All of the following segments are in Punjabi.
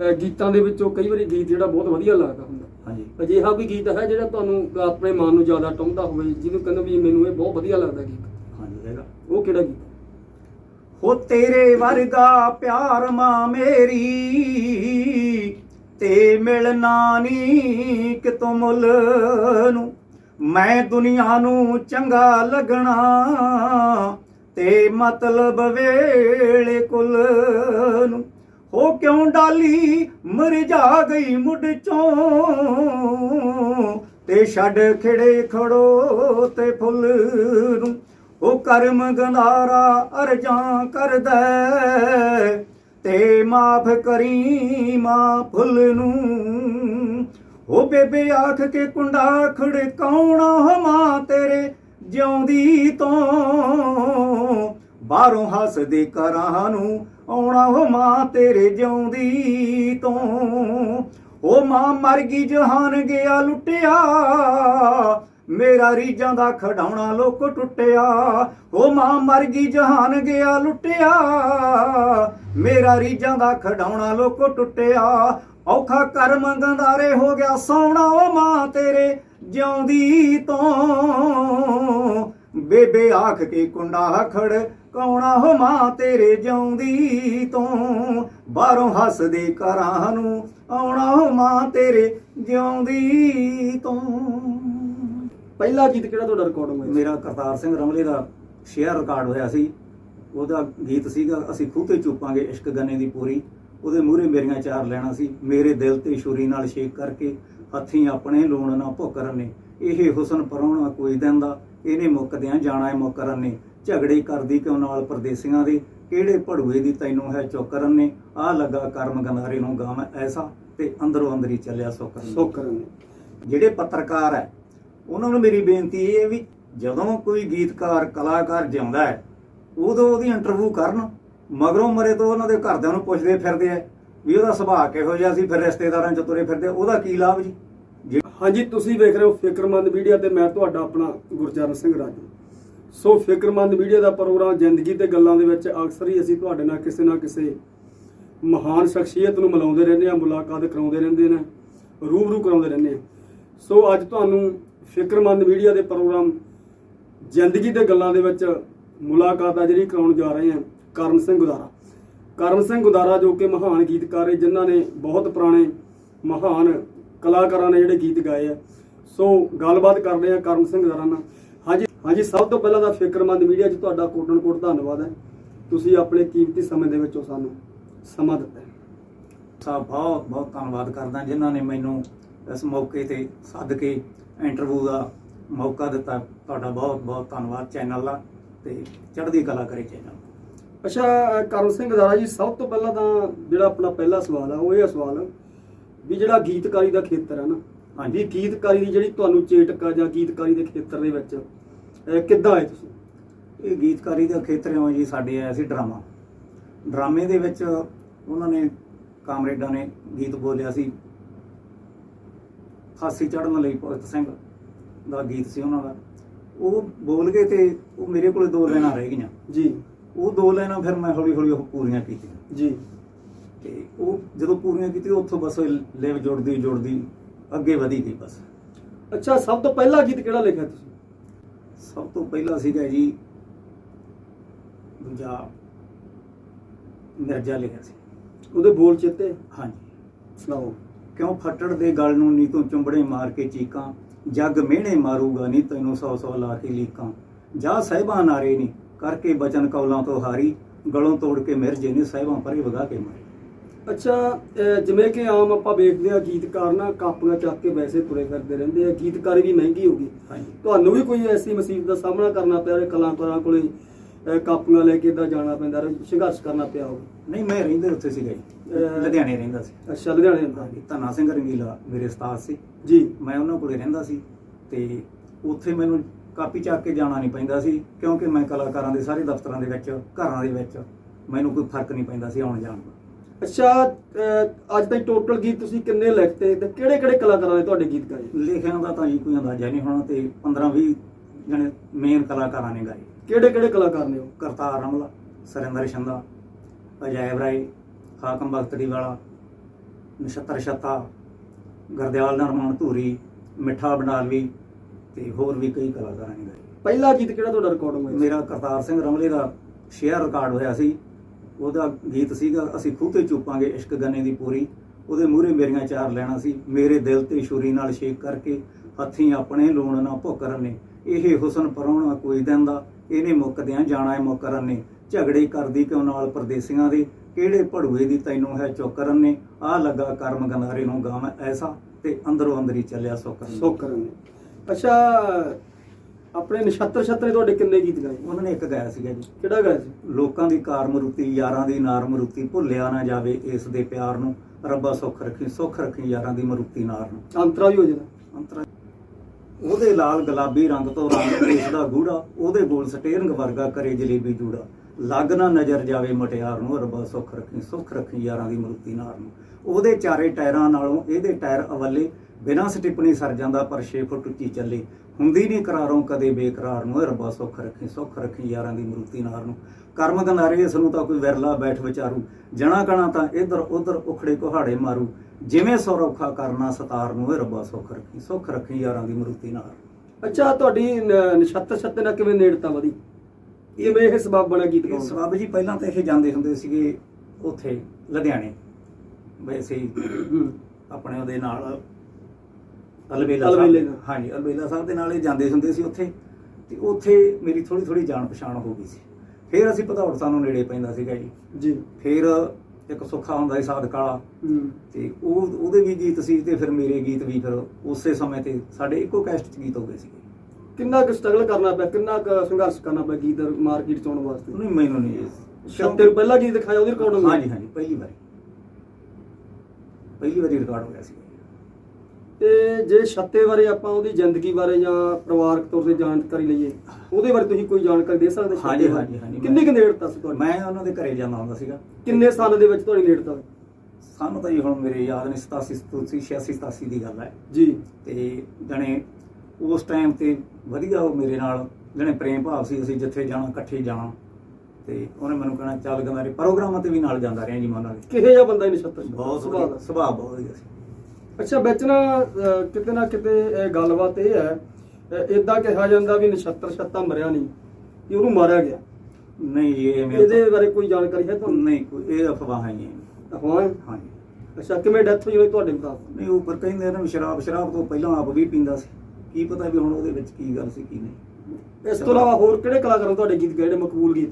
ਗੀਤਾਂ ਦੇ ਵਿੱਚੋਂ ਕਈ ਵਾਰੀ ਗੀਤ ਜਿਹੜਾ ਬਹੁਤ ਵਧੀਆ ਲੱਗਦਾ ਹੁੰਦਾ। ਹਾਂਜੀ। ਅਜਿਹਾ ਕੋਈ ਗੀਤ ਹੈ ਜਿਹੜਾ ਤੁਹਾਨੂੰ ਆਪਣੇ ਮਨ ਨੂੰ ਜ਼ਿਆਦਾ ਟੁੰਬਦਾ ਹੋਵੇ ਜਿਹਨੂੰ ਕਹਿੰਦੇ ਵੀ ਮੈਨੂੰ ਇਹ ਬਹੁਤ ਵਧੀਆ ਲੱਗਦਾ ਗੀਤ। ਹਾਂਜੀ ਹੈਗਾ। ਉਹ ਕਿਹੜਾ ਗੀਤ ਹੋ? ਤੇਰੇ ਵਰਗਾ ਪਿਆਰ ਮਾਂ ਮੇਰੀ ਤੇ ਮਿਲਣਾ ਨੀ ਕਿਤੋਂ ਮੁੱਲ ਨੂੰ। ਮੈਂ ਦੁਨੀਆ ਨੂੰ ਚੰਗਾ ਲੱਗਣਾ ਤੇ ਮਤਲਬ ਵੇਲੇ ਕੁੱਲ ਨੂੰ। ਹੋ ਕਿਉਂ ਡਾਲੀ? ਮਰ ਜਾ ਗਈ ਮੁੱਢ ਚੋਂ। ਤੇ ਛੱਡ ਖਿੜੇ ਖੜੋ ਤੇ ਫੁੱਲ ਨੂੰ। ਉਹ ਕਰਮ ਗੰਧਾਰਾ ਅਰਜਾਂ ਕਰਦਾ ਤੇ ਮਾਫ ਕਰੀ ਮਾਂ ਫੁੱਲ ਨੂੰ। ਉਹ ਬੇਬੇ ਆਖ ਕੇ ਕੁੰਡਾ ਖੜਕਾਉਣਾ ਹਮਾ ਤੇਰੇ ਜਿਉਂਦੀ ਤੋਂ। ਬਾਹਰੋਂ ਹੱਸਦੇ ਕਰਾਂ ਨੂੰ ਆਉਣਾ ਉਹ ਮਾਂ ਤੇਰੇ ਜਿਉਂਦੀ ਤੋਂ। ਉਹ ਮਾਂ ਮਰ ਗਈ, ਜਹਾਨ ਗਿਆ, ਲੁੱਟਿਆ। ਮੇਰਾ ਰੀਜਾਂ ਦਾ ਖਡਾਉਣਾ ਲੋਕ ਟੁੱਟਿਆ। ਉਹ ਮਾਂ ਮਰ ਗਈ, ਜਹਾਨ ਗਿਆ, ਲੁੱਟਿਆ। ਮੇਰਾ ਰੀਜਾਂ ਦਾ ਖਡਾਉਣਾ ਲੋਕ ਟੁੱਟਿਆ। ਔਖਾ ਕਰਮ ਗੰਧਾਰੇ ਹੋ ਗਿਆ, ਸੌਣਾ ਉਹ ਮਾਂ ਤੇਰੇ ਜਿਉਂਦੀ ਤੋਂ। ਬੇਬੇ ਆਖ ਕੇ ਕੁੰਡਾ ਖੜ ਕੌਣਾ ਹੋ ਮਾਂ ਤੇਰੇ ਜਿਉਂਦੀ ਤੋਂ? ਬਾਹਰੋਂ ਹੱਸਦੇ ਘਰਾਂ ਨੂੰ ਆਉਣਾ ਹੋ ਮਾਂ ਤੇਰੇ ਜਿਉਂਦੀ ਤੋਂ। ਪਹਿਲਾ ਗੀਤ ਕਿਹੜਾ ਤੁਹਾਡਾ ਰਿਕਾਰਡ ਹੋਇਆ? ਮੇਰਾ ਕਰਤਾਰ ਸਿੰਘ ਰਮਲੇ ਦਾ ਸ਼ੇਅਰ ਰਿਕਾਰਡ ਹੋਇਆ ਸੀ। ਉਹਦਾ ਗੀਤ ਸੀਗਾ ਅਸੀਂ ਖੂਹ ਤੇ ਚੁੱਪਾਂਗੇ ਇਸ਼ਕ ਗੰਨੇ ਦੀ ਪੂਰੀ। ਉਹਦੇ ਮੂਹਰੇ ਮੇਰੀਆਂ ਚਾਰ ਲੈਣਾ ਸੀ। ਮੇਰੇ ਦਿਲ ਤੇ ਛੁਰੀ ਨਾਲ ਛੇਕ ਕਰਕੇ ਹੱਥੀਂ ਆਪਣੇ ਲੂਣ ਨਾ ਭੁੱਕਰਨ ਨੇ ਇਹ ਹੁਸਨ ਪਰੋਣਾ ਕੋਈ ਦਿਨ ਦਾ ਇਹਨੇ ਮੁੱਕਦਿਆਂ ਜਾਣਾ ਹੈ ਮੁੱਕਰਨ ਨੇ ਝਗੜੇ ਕਰਦੀ ਕਿਉਂ ਨਾਲ ਪਰਦੇਸੀਆਂ ਦੇ? ਕਿਹੜੇ ਭੜੂਏ ਦੀ ਤੈਨੂੰ ਹੈ ਚੋਕਰਨ ਨੇ ਆ ਲੱਗਾ ਕਰਮ ਗੰਧਾਰੇ ਨੂੰ ਗਾਵਾਂ ਐਸਾ ਤੇ ਅੰਦਰੋਂ ਅੰਦਰ ਚੱਲਿਆ ਸੋਕਰਨ। ਸੋਕਰਨ ਨੇ ਜਿਹੜੇ ਪੱਤਰਕਾਰ ਹੈ ਉਹਨਾਂ ਨੂੰ ਮੇਰੀ ਬੇਨਤੀ ਇਹ ਹੈ ਵੀ ਜਦੋਂ ਕੋਈ ਗੀਤਕਾਰ ਕਲਾਕਾਰ ਜਿਉਂਦਾ ਹੈ ਉਦੋਂ ਉਹਦੀ ਇੰਟਰਵਿਊ ਕਰਨ ਮਗਰੋਂ ਮਰੇ ਤੋਂ ਉਹਨਾਂ ਦੇ ਘਰਦਿਆਂ ਨੂੰ ਪੁੱਛਦੇ ਫਿਰਦੇ ਆ ਵੀ ਉਹਦਾ ਸੁਭਾਅ ਕਿਹੋ ਜਿਹਾ ਸੀ ਫਿਰ ਰਿਸ਼ਤੇਦਾਰਾਂ ਚ ਤੁਰੇ ਫਿਰਦੇ ਉਹਦਾ ਕੀ ਲਾਭ ਜੀ ਜੇ? ਹਾਂਜੀ ਤੁਸੀਂ ਵੇਖ ਰਹੇ ਹੋ ਫਿਕਰਮੰਦ ਮੀਡੀਆ ਤੇ ਮੈਂ ਤੁਹਾਡਾ ਆਪਣਾ ਗੁਰਚਰਨ ਸਿੰਘ ਰਾਜੂ। ਸੋ ਫਿਕਰਮੰਦ ਮੀਡੀਆ ਦਾ ਪ੍ਰੋਗਰਾਮ ਜ਼ਿੰਦਗੀ ਤੇ ਗੱਲਾਂ ਦੇ ਵਿੱਚ ਅਕਸਰ ਹੀ ਅਸੀਂ ਤੁਹਾਡੇ ਨਾਲ ਕਿਸੇ ਨਾ ਕਿਸੇ ਮਹਾਨ ਸ਼ਖਸੀਅਤ ਨੂੰ ਮਿਲਾਉਂਦੇ ਰਹਿੰਦੇ ਆ ਮੁਲਾਕਾਤ ਕਰਾਉਂਦੇ ਰਹਿੰਦੇ ਨੇ, ਰੂਬਰੂ ਕਰਾਉਂਦੇ ਰਹਿੰਦੇ ਆ ਸੋ ਅੱਜ ਤੁਹਾਨੂੰ ਫਿਕਰਮੰਦ ਮੀਡੀਆ ਦੇ ਪ੍ਰੋਗਰਾਮ ਜ਼ਿੰਦਗੀ ਤੇ ਗੱਲਾਂ ਦੇ ਵਿੱਚ ਮੁਲਾਕਾਤ ਆ ਜਿਹੜੀ ਕਰਾਉਣ ਜਾ ਰਹੇ ਹਾਂ, ਕਰਮ ਸਿੰਘ ਗੁਦਾਰਾ। ਕਰਮ ਸਿੰਘ ਗੁਦਾਰਾ ਜੋ ਕਿ ਮਹਾਨ ਗੀਤਕਾਰ ਹੈ, ਜਿਨ੍ਹਾਂ ਨੇ ਬਹੁਤ ਪੁਰਾਣੇ ਮਹਾਨ ਕਲਾਕਾਰਾਂ ਨੇ ਜਿਹੜੇ ਗੀਤ ਗਾਏ ਆ। ਸੋ ਗੱਲਬਾਤ ਕਰਦੇ ਆ ਕਰਮ ਸਿੰਘ ਗੁਦਾਰਾ ਨਾਲ। ਹਾਂਜੀ ਸਭ ਤੋਂ ਪਹਿਲਾਂ ਤਾਂ ਫਿਕਰਮੰਦ ਮੀਡੀਆ 'ਚ ਤੁਹਾਡਾ ਕੋਟਨ ਕੋਟ ਧੰਨਵਾਦ ਹੈ। ਤੁਸੀਂ ਆਪਣੇ ਕੀਮਤੀ ਸਮੇਂ ਦੇ ਵਿੱਚੋਂ ਸਾਨੂੰ ਸਮਾਂ ਦਿੱਤਾ ਸਾਹਿਬ ਬਹੁਤ ਬਹੁਤ ਧੰਨਵਾਦ ਕਰਦਾ ਜਿਨ੍ਹਾਂ ਨੇ ਮੈਨੂੰ ਇਸ ਮੌਕੇ ਤੇ ਸੱਦ ਕੇ ਇੰਟਰਵਿਊ ਦਾ ਮੌਕਾ ਦਿੱਤਾ। ਤੁਹਾਡਾ ਬਹੁਤ ਬਹੁਤ ਧੰਨਵਾਦ ਚੈਨਲ ਦਾ ਤੇ ਚੜ੍ਹਦੀ ਕਲਾ ਕਰੇ ਚੈਨਲ ਅੱਛਾ ਕਰਮ ਸਿੰਘ ਦਾਰਾ ਜੀ ਸਭ ਤੋਂ ਪਹਿਲਾਂ ਤਾਂ ਜਿਹੜਾ ਆਪਣਾ ਪਹਿਲਾ ਸਵਾਲ ਆ ਉਹ ਇਹ ਸਵਾਲ ਵੀ ਜਿਹੜਾ ਗੀਤਕਾਰੀ ਦਾ ਖੇਤਰ ਹੈ ਨਾ ਹਾਂਜੀ। ਗੀਤਕਾਰੀ ਦੀ ਜਿਹੜੀ ਤੁਹਾਨੂੰ ਚੇਟਕ ਜਾਂ ਗੀਤਕਾਰੀ ਦੇ ਖੇਤਰ ਦੇ ਵਿੱਚ ਅ, ਕਿੱਦਾਂ ਆਏ ਤੁਸੀਂ? ਇਹ ਗੀਤਕਾਰੀ ਦਾ ਖੇਤਰ ਹੈ ਜੀ ਸਾਡੇ ਆਇਆ ਸੀ ਡਰਾਮਾ। ਡਰਾਮੇ ਦੇ ਵਿੱਚ ਉਹਨਾਂ ਨੇ ਕਾਮਰੇਡਾਂ ਨੇ ਗੀਤ ਬੋਲਿਆ ਸੀ। ਫਾਸੀ ਚੜਨ ਲਈ ਭਗਤ ਸਿੰਘ ਦਾ ਗੀਤ ਸੀ ਉਹਨਾਂ ਦਾ। ਉਹ ਬੋਲ ਗਏ ਤੇ ਉਹ ਮੇਰੇ ਕੋਲੇ ਦੋ ਲਾਈਨਾਂ ਰਹਿ ਗਈਆਂ। ਜੀ। ਉਹ ਦੋ ਲਾਈਨਾਂ ਫਿਰ ਮੈਂ ਹੌਲੀ ਹੌਲੀ ਉਹ ਪੂਰੀਆਂ ਕੀਤੀਆਂ। ਜੀ। ਤੇ ਉਹ ਜਦੋਂ ਪੂਰੀਆਂ ਕੀਤੀਆਂ ਉੱਥੋਂ ਬਸ ਲਿਵ ਜੁੜਦੀ ਜੁੜਦੀ ਅੱਗੇ ਵਧੀ ਗਈ ਬਸ। ਅੱਛਾ ਸਭ ਤੋਂ ਪਹਿਲਾ ਗੀਤ ਕਿਹੜਾ ਲਿਖਿਆ ਤੁਸੀਂ? ਸਭ ਤੋਂ ਪਹਿਲਾਂ ਸੀਗਾ ਜੀ ਦੂਜਾ ਮਿਰਜ਼ਾ ਲਿਖਿਆ ਸੀ। ਉਹਦੇ ਬੋਲ ਚਿੱਤੇ? ਹਾਂਜੀ। ਸੁਣਾਓ ਕਿਉਂ ਫੱਟੜ ਦੇ ਗਲ ਨੂੰ ਨੀ ਤੂੰ ਚੁੰਬੜੇ ਮਾਰ ਕੇ ਚੀਕਾਂ? ਜੱਗ ਮਿਹਣੇ ਮਾਰੂਗਾ ਨੀ ਤੈਨੂੰ ਸੌ ਸੌ ਲਾ ਕੇ ਲੀਕਾਂ? ਜਾ ਸਹਿਬਾਂ ਨਾਰੇ ਨੀ ਕਰਕੇ ਬਚਨ ਕੌਲਾਂ ਤੋਂ ਹਾਰੀ। ਗਲੋਂ ਤੋੜ ਕੇ ਮਿਰਜੇ ਨੇ ਸਹਿਬਾਂ ਪਰੇ ਵਗਾ ਕੇ ਮਾਰੇ। ਅੱਛਾ ਜਿਵੇਂ ਕਿ ਆਮ ਆਪਾਂ ਵੇਖਦੇ ਆ ਗੀਤਕਾਰ ਨਾ ਕਾਪੀਆਂ ਚੱਕ ਕੇ ਵੈਸੇ ਤੁਰੇ ਫਿਰਦੇ ਰਹਿੰਦੇ ਆ। ਗੀਤਕਾਰੀ ਵੀ ਮਹਿੰਗੀ ਹੋ ਗਈ। ਹਾਂਜੀ। ਤੁਹਾਨੂੰ ਵੀ ਕੋਈ ਐਸੀ ਮੁਸੀਬਤ ਦਾ ਸਾਹਮਣਾ ਕਰਨਾ ਪਿਆ ਰਿਹਾ ਕਲਾਕਾਰਾਂ ਕੋਲੇ ਅਹ, ਕਾਪੀਆਂ ਲੈ ਕੇ ਇਦਾਂ ਜਾਣਾ ਪੈਂਦਾ ਰਿਹਾ ਸੰਘਰਸ਼ ਕਰਨਾ ਪਿਆ ਹੋਵੇ? ਨਹੀਂ ਮੈਂ ਰਹਿੰਦਾ ਉੱਥੇ ਸੀਗਾ ਜੀ। ਅਹ ਲੁਧਿਆਣੇ ਰਹਿੰਦਾ ਸੀ। ਅੱਛਾ ਲੁਧਿਆਣੇ ਦਾ ਹਾਂਜੀ ਧੰਨਾ ਸਿੰਘ ਰੰਗੀਲਾ ਮੇਰੇ ਉਸਤਾਦ ਸੀ। ਜੀ। ਮੈਂ ਉਹਨਾਂ ਕੋਲੇ ਰਹਿੰਦਾ ਸੀ ਤੇ ਉੱਥੇ ਮੈਨੂੰ ਕਾਪੀ ਚੱਕ ਕੇ ਜਾਣਾ ਨਹੀਂ ਪੈਂਦਾ ਸੀ ਕਿਉਂਕਿ ਮੈਂ ਕਲਾਕਾਰਾਂ ਦੇ ਸਾਰੇ ਦਫ਼ਤਰਾਂ ਦੇ ਵਿੱਚ ਘਰਾਂ ਦੇ ਵਿੱਚ ਮੈਨੂੰ ਕੋਈ ਫ਼ਰਕ ਨਹੀਂ ਪੈਂਦਾ ਸੀ ਆਉਣ ਜਾਣ ਦਾ। ਅੱਛਾ ਅਹ, ਅੱਜ ਤਾਈਂ ਟੋਟਲ ਗੀਤ ਤੁਸੀਂ ਕਿੰਨੇ ਲਿਖਤੇ? ਤੇ ਕਿਹੜੇ ਕਿਹੜੇ ਕਲਾਕਾਰਾਂ ਨੇ ਤੁਹਾਡੇ ਗੀਤ ਗਾਏ? ਲਿਖਿਆਂ ਦਾ ਤਾਂ ਜੀ ਕੋਈ ਅੰਦਾਜ਼ਾ ਨਹੀਂ ਹੋਣਾ ਤੇ 15 20 ਜਣੇ ਮੇਨ ਕਲਾਕਾਰਾਂ ਨੇ ਗਾਏ। ਕਿਹੜੇ ਕਿਹੜੇ ਕਲਾਕਾਰ ਨੇ ਉਹ? ਕਰਤਾਰ ਰਮਲਾ ਸਰਿੰਦਰ ਸ਼ੰਦਾ ਅਜੈਬ ਰਾਏ ਹਾਕਮ ਬਖਤੜੀ ਵਾਲਾ ਨਛੱਤਰ ਛੱਤਾ ਗਰਦਿਆਲ ਨਰਮਾਨ ਧੂਰੀ ਮਿੱਠਾ ਬਨਾਲਵੀ ਤੇ ਹੋਰ ਵੀ ਕਈ ਕਲਾਕਾਰਾਂ ਨੇ ਗਾਏ। ਪਹਿਲਾ ਗੀਤ ਕਿਹੜਾ ਤੁਹਾਡਾ ਰਿਕਾਰਡਿੰਗ ਹੋਇਆ? ਸੀ? ਮੇਰਾ ਕਰਤਾਰ ਸਿੰਘ ਰਮਲੇ ਦਾ ਸ਼ੇਅਰ ਰਿਕਾਰਡ ਹੋਇਆ ਸੀ। ਉਹਦਾ ਗੀਤ ਸੀਗਾ, ਅਸੀਂ ਖੂਹ ਤੇ ਚੁੱਪਾਂਗੇ ਇਸ਼ਕ ਗੰਨੇ ਦੀ ਪੂਰੀ। ਉਹਦੇ ਮੂਹਰੇ ਮੇਰੀਆਂ ਚਾਰ ਲੈਣਾ ਸੀ। ਮੇਰੇ ਦਿਲ ਤੇ ਛੁਰੀ ਨਾਲ ਛੇਕ ਕਰਕੇ ਹੱਥੀਂ ਆਪਣੇ ਲੂਣ ਨਾ ਭੁੱਕਰਨ ਨੇ ਇਹ ਹੁਸਨ ਪਰੋਣਾ ਕੋਈ ਦਿਨ ਦਾ ਇਹਨੇ ਮੁੱਕਦਿਆਂ ਜਾਣਾ ਏ ਮੁੱਕਰਨ ਨੇ ਝਗੜੇ ਕਰਦੀ ਕਿਉਂ ਨਾਲ ਪਰਦੇਸੀਆਂ ਦੇ? ਕਿਹੜੇ ਭੜੂਏ ਦੀ ਤੈਨੂੰ ਹੈ ਚੋਕਰਨ ਨੇ ਆ ਲੱਗਾ ਕਰਮ ਗੰਧਾਰੇ ਨੂੰ ਗਾਵਾਂ ਐਸਾ ਤੇ ਅੰਦਰੋਂ ਅੰਦਰੀ ਚੱਲਿਆ ਸੋਕਰਨ ਸੋ ਕਰਨ ਅੱਛਾ ਆਪਣੇ ਨਛੱਤਰ ਛੱਤਰੇ ਤੁਹਾਡੇ ਕਿੰਨੇ ਗੀਤ ਗਾਏ? ਉਹਨਾਂ ਨੇ ਇੱਕ ਗਾਇਆ ਸੀਗਾ ਜੀ। ਕਿਹੜਾ ਗਾਇਆ ਸੀ? ਲੋਕਾਂ ਦੀ ਕਾਰ ਮਰੂਤੀ ਯਾਰਾਂ ਦੀ ਨਾਰ ਮਰੂਤੀ ਭੁੱਲਿਆ ਨਾ ਜਾਵੇ ਇਸ ਦੇ ਪਿਆਰ ਨੂੰ। ਰੱਬਾ ਸੁੱਖ ਰੱਖੀ ਸੁੱਖ ਰੱਖੀ ਯਾਰਾਂ ਦੀ ਮਰੂਤੀ ਨਾਰ ਨੂੰ। ਅੰਤਰਾ ਵੀ ਹੋ ਜਾਣਾ। ਅੰਤਰਾ ਉਹਦੇ ਲਾਲ ਗੁਲਾਬੀ ਰੰਗ ਤੋਂ ਰੰਗ ਇਸ ਦਾ ਗੂੜਾ ਉਹਦੇ ਗੋਲ ਸਟੇਰਿੰਗ ਵਰਗਾ ਕਰੇ ਜਲੇਬੀ ਜੂੜਾ। ਲੱਗ ਨਾ ਨਜ਼ਰ ਜਾਵੇ ਮਟਿਆਰ ਨੂੰ ਰੱਬਾ ਸੁੱਖ ਰੱਖੀ ਸੁੱਖ ਰੱਖੀ ਯਾਰਾਂ ਦੀ ਮਰੂਤੀ ਨਾਰ ਨੂੰ। ਉਹਦੇ ਚਾਰੇ ਟਾਇਰਾਂ ਨਾਲੋਂ ਇਹਦੇ ਟਾਇਰ ਅਵੱਲੇ ਬਿਨਾਂ ਸਟਿਪਣੀ ਸਰ ਜਾਂਦਾ ਪਰ 6 ਫੁੱਟ ਉੱਚੀ ਚੱਲੇ। ਹੁੰਦੀ ਨਹੀਂ ਕਰਾਰੋਂ ਕਦੇ ਬੇਕਰਾਰ ਨੂੰ। ਰੱਬਾ ਸੁੱਖ ਰੱਖੀ ਸੁੱਖ ਰੱਖੀ ਯਾਰਾਂ ਦੀ ਮਰੂਤੀ ਨਾਰ ਨੂੰ। ਕਰਮ ਗੰਧਾਰੇ ਇਸ ਨੂੰ ਤਾਂ ਕੋਈ ਵਿਰਲਾ ਬੈਠ ਵਿਚਾਰੂ। ਜਣਾ ਕਣਾ ਤਾਂ ਇਧਰ ਉਧਰ ਉਖੜੇ ਕੁਹਾੜੇ ਮਾਰੂ। ਜਿਵੇਂ ਸੌਰੌਖਾ ਕਰਨਾ ਸਤਾਰ ਨੂੰ। ਇਹ ਰੱਬਾ ਸੁੱਖ ਰੱਖੀ ਸੁੱਖ ਰੱਖੀ ਯਾਰਾਂ ਦੀ ਮਰੂਤੀ ਨਾਰ ਅੱਛਾ ਤੁਹਾਡੀ ਨ- ਨਛੱਤਰ ਛੱਤੇ ਨਾਲ ਕਿਵੇਂ ਨੇੜਤਾ ਵਧੀ? ਕਿਵੇਂ ਇਹ ਸਬਬ ਬਣਿਆ ਗੀਤ ਇਹ ਗਾਉਣ ਦਾ? ਸਬਬ ਜੀ ਪਹਿਲਾਂ ਤਾਂ ਇਹ ਜਾਂਦੇ ਹੁੰਦੇ ਸੀਗੇ ਉੱਥੇ ਲੁਧਿਆਣੇ। ਵੈਸੇ। ਆਪਣੇ ਉਹਦੇ ਨਾਲ ਅਲਬੇਲੇ ਸਾਹਿਬ ਨਾਲ। ਹਾਂਜੀ ਅਲਬੇਲਾ ਸਾਹਿਬ ਦੇ ਨਾਲ ਇਹ ਜਾਂਦੇ ਹੁੰਦੇ ਸੀ ਉੱਥੇ। ਤੇ ਉੱਥੇ ਮੇਰੀ ਥੋੜੀ ਥੋੜੀ ਜਾਣ ਪਛਾਣ ਹੋ ਗਈ ਸੀ। ਫਿਰ ਅਸੀਂ ਭਦੌੜ ਸਾਨੂੰ ਨੇੜੇ ਪੈਂਦਾ ਸੀਗਾ ਜੀ। ਜੀ। ਫਿਰ ਇੱਕ ਸੁੱਖਾ ਹੁੰਦਾ ਸੀ ਹੂੰ। ਤੇ ਉਹ ਉਹਦੇ ਵੀ ਗੀਤ ਸੀ ਤੇ ਫਿਰ ਮੇਰੇ ਗੀਤ ਵੀ ਫਿਰ ਉਸੇ ਸਮੇਂ ਤੇ ਸਾਡੇ ਇੱਕੋ ਕੈਸਟ 'ਚ ਗੀਤ ਹੋ ਗਏ ਸੀਗੇ। ਕਿੰਨਾ ਕੁ ਸਟਰਗਲ ਕਰਨਾ ਪਿਆ ਕਿੰਨਾ ਕੁ ਸੰਘਰਸ਼ ਕਰਨਾ ਪਿਆ ਗੀਤ ਮਾਰਕੀਟ ਚ ਆਉਣ ਵਾਸਤੇ? ਨਹੀਂ ਮੈਨੂੰ ਨਹੀਂ ਇਹ- ਛੱਤੇ ਨੂੰ ਪਹਿਲਾ ਗੀਤ ਦਿਖਾਇਆ ਉਹਦੀ ਰਿਕਾਰਡਿੰਗ ਹਾਂਜੀ ਹਾਂਜੀ ਪਹਿਲੀ ਵਾਰੀ। ਪਹਿਲੀ ਵਾਰੀ ਰਿਕਾਰਡ ਹੋ ਗਿਆ ਸੀ ਤੇ ਜੇ ਛੱਤੇ ਬਾਰੇ ਆਪਾਂ ਉਹਦੀ ਜ਼ਿੰਦਗੀ ਬਾਰੇ ਜਾਂ ਪਰਿਵਾਰਕ ਤੌਰ ਤੇ ਜਾਣਕਾਰੀ ਲਈਏ ਉਹਦੇ ਬਾਰੇ ਤੁਸੀਂ ਕੋਈ ਜਾਣਕਾਰੀ ਦੇ ਸਕਦੇ ਛੱਤੇ ਹਾਂਜੀ? ਹਾਂਜੀ, ਹਾਂਜੀ, ਕਿੰਨੀ ਕੁ ਨੇੜਤਾ ਸੀ ਤੁਹਾਡੀ? ਮੈਂ ਉਹਨਾਂ ਦੇ ਘਰੇ ਜਾਂਦਾ ਹੁੰਦਾ ਸੀਗਾ। ਕਿੰਨੇ ਸਾਲ ਦੇ ਵਿੱਚ ਤੁਹਾਡੀ ਨੇੜਤਾ ਹੋਈ? ਸਾਨੂੰ ਤਾਂ ਜੀ ਹੁਣ ਮੇਰੇ ਯਾਦ ਨੇ 87 87 86 87 ਦੀ ਗੱਲ ਹੈ। ਜੀ। ਤੇ ਜਣੇ ਉਸ ਟਾਈਮ ਤੇ ਵਧੀਆ ਉਹ ਮੇਰੇ ਨਾਲ ਜਣੇ ਪ੍ਰੇਮ ਭਾਵ ਸੀ ਅਸੀਂ ਜਿੱਥੇ ਜਾਣਾ ਇਕੱਠੇ ਜਾਣਾ। ਤੇ ਉਹਨੇ ਮੈਨੂੰ ਕਹਿਣਾ ਚੱਲ ਗੰਦਾਰੇ ਪ੍ਰੋਗਰਾਮਾਂ ਤੇ ਵੀ ਨਾਲ ਜਾਂਦਾ ਰਿਹਾ ਜੀ ਮੈਂ ਉਹਨਾਂ ਦੇ। ਕਿਹੇ ਜਿਹਾ ਬੰਦਾ ਇਹ ਨਛੱਤਰ ਬਹੁਤ ਸੁਭਾਅ ਸੁਭਾਅ ਬਹੁਤ ਵਧੀਆ ਸੀ। ਅੱਛਾ ਵਿੱਚ ਨਾ ਅਹ, ਕਿਤੇ ਨਾ ਕਿਤੇ ਇਹ ਗੱਲਬਾਤ ਇਹ ਹੈ ਇਦਾਂ ਕਿਹਾ ਜਾਂਦਾ ਵੀ ਨਛੱਤਰ ਛੱਤਾ ਮਰਿਆ ਨਹੀਂ ਕਿ ਉਹਨੂੰ ਮਾਰਿਆ ਗਿਆ। ਨਹੀਂ ਇਹ ਮੇਰੇ ਇਹਦੇ ਬਾਰੇ ਕੋਈ ਜਾਣਕਾਰੀ ਹੈ ਤੁਹਾਨੂੰ? ਨਹੀਂ ਕੋਈ ਇਹ ਅਫਵਾਹਾਂ ਹੀ ਹੈ ਅਫਵਾਹ ਹੈ? ਹਾਂਜੀ ਅੱਛਾ ਕਿਵੇਂ ਡੈਥ ਹੋਈ ਹੋਈ ਤੁਹਾਡੇ ਮੁਤਾਬਕ? ਨਹੀਂ ਉੱਪਰ ਕਹਿੰਦੇ ਨੇ ਵੀ ਸ਼ਰਾਬ ਸ਼ਰਾਬ ਤੋਂ ਪਹਿਲਾਂ ਆਪ ਵੀ ਪੀਂਦਾ ਸੀ। ਕੀ ਪਤਾ ਵੀ ਹੁਣ ਉਹਦੇ ਵਿੱਚ ਕੀ ਗੱਲ ਸੀ ਕੀ ਨਹੀਂ। ਇਸ ਤੋਂ ਇਲਾਵਾ ਹੋਰ ਕਿਹੜੇ ਕਲਾਕਾਰਾਂ ਤੁਹਾਡੇ ਗੀਤ ਗਏ ਜਿਹੜੇ ਮਕਬੂਲ ਗੀਤ?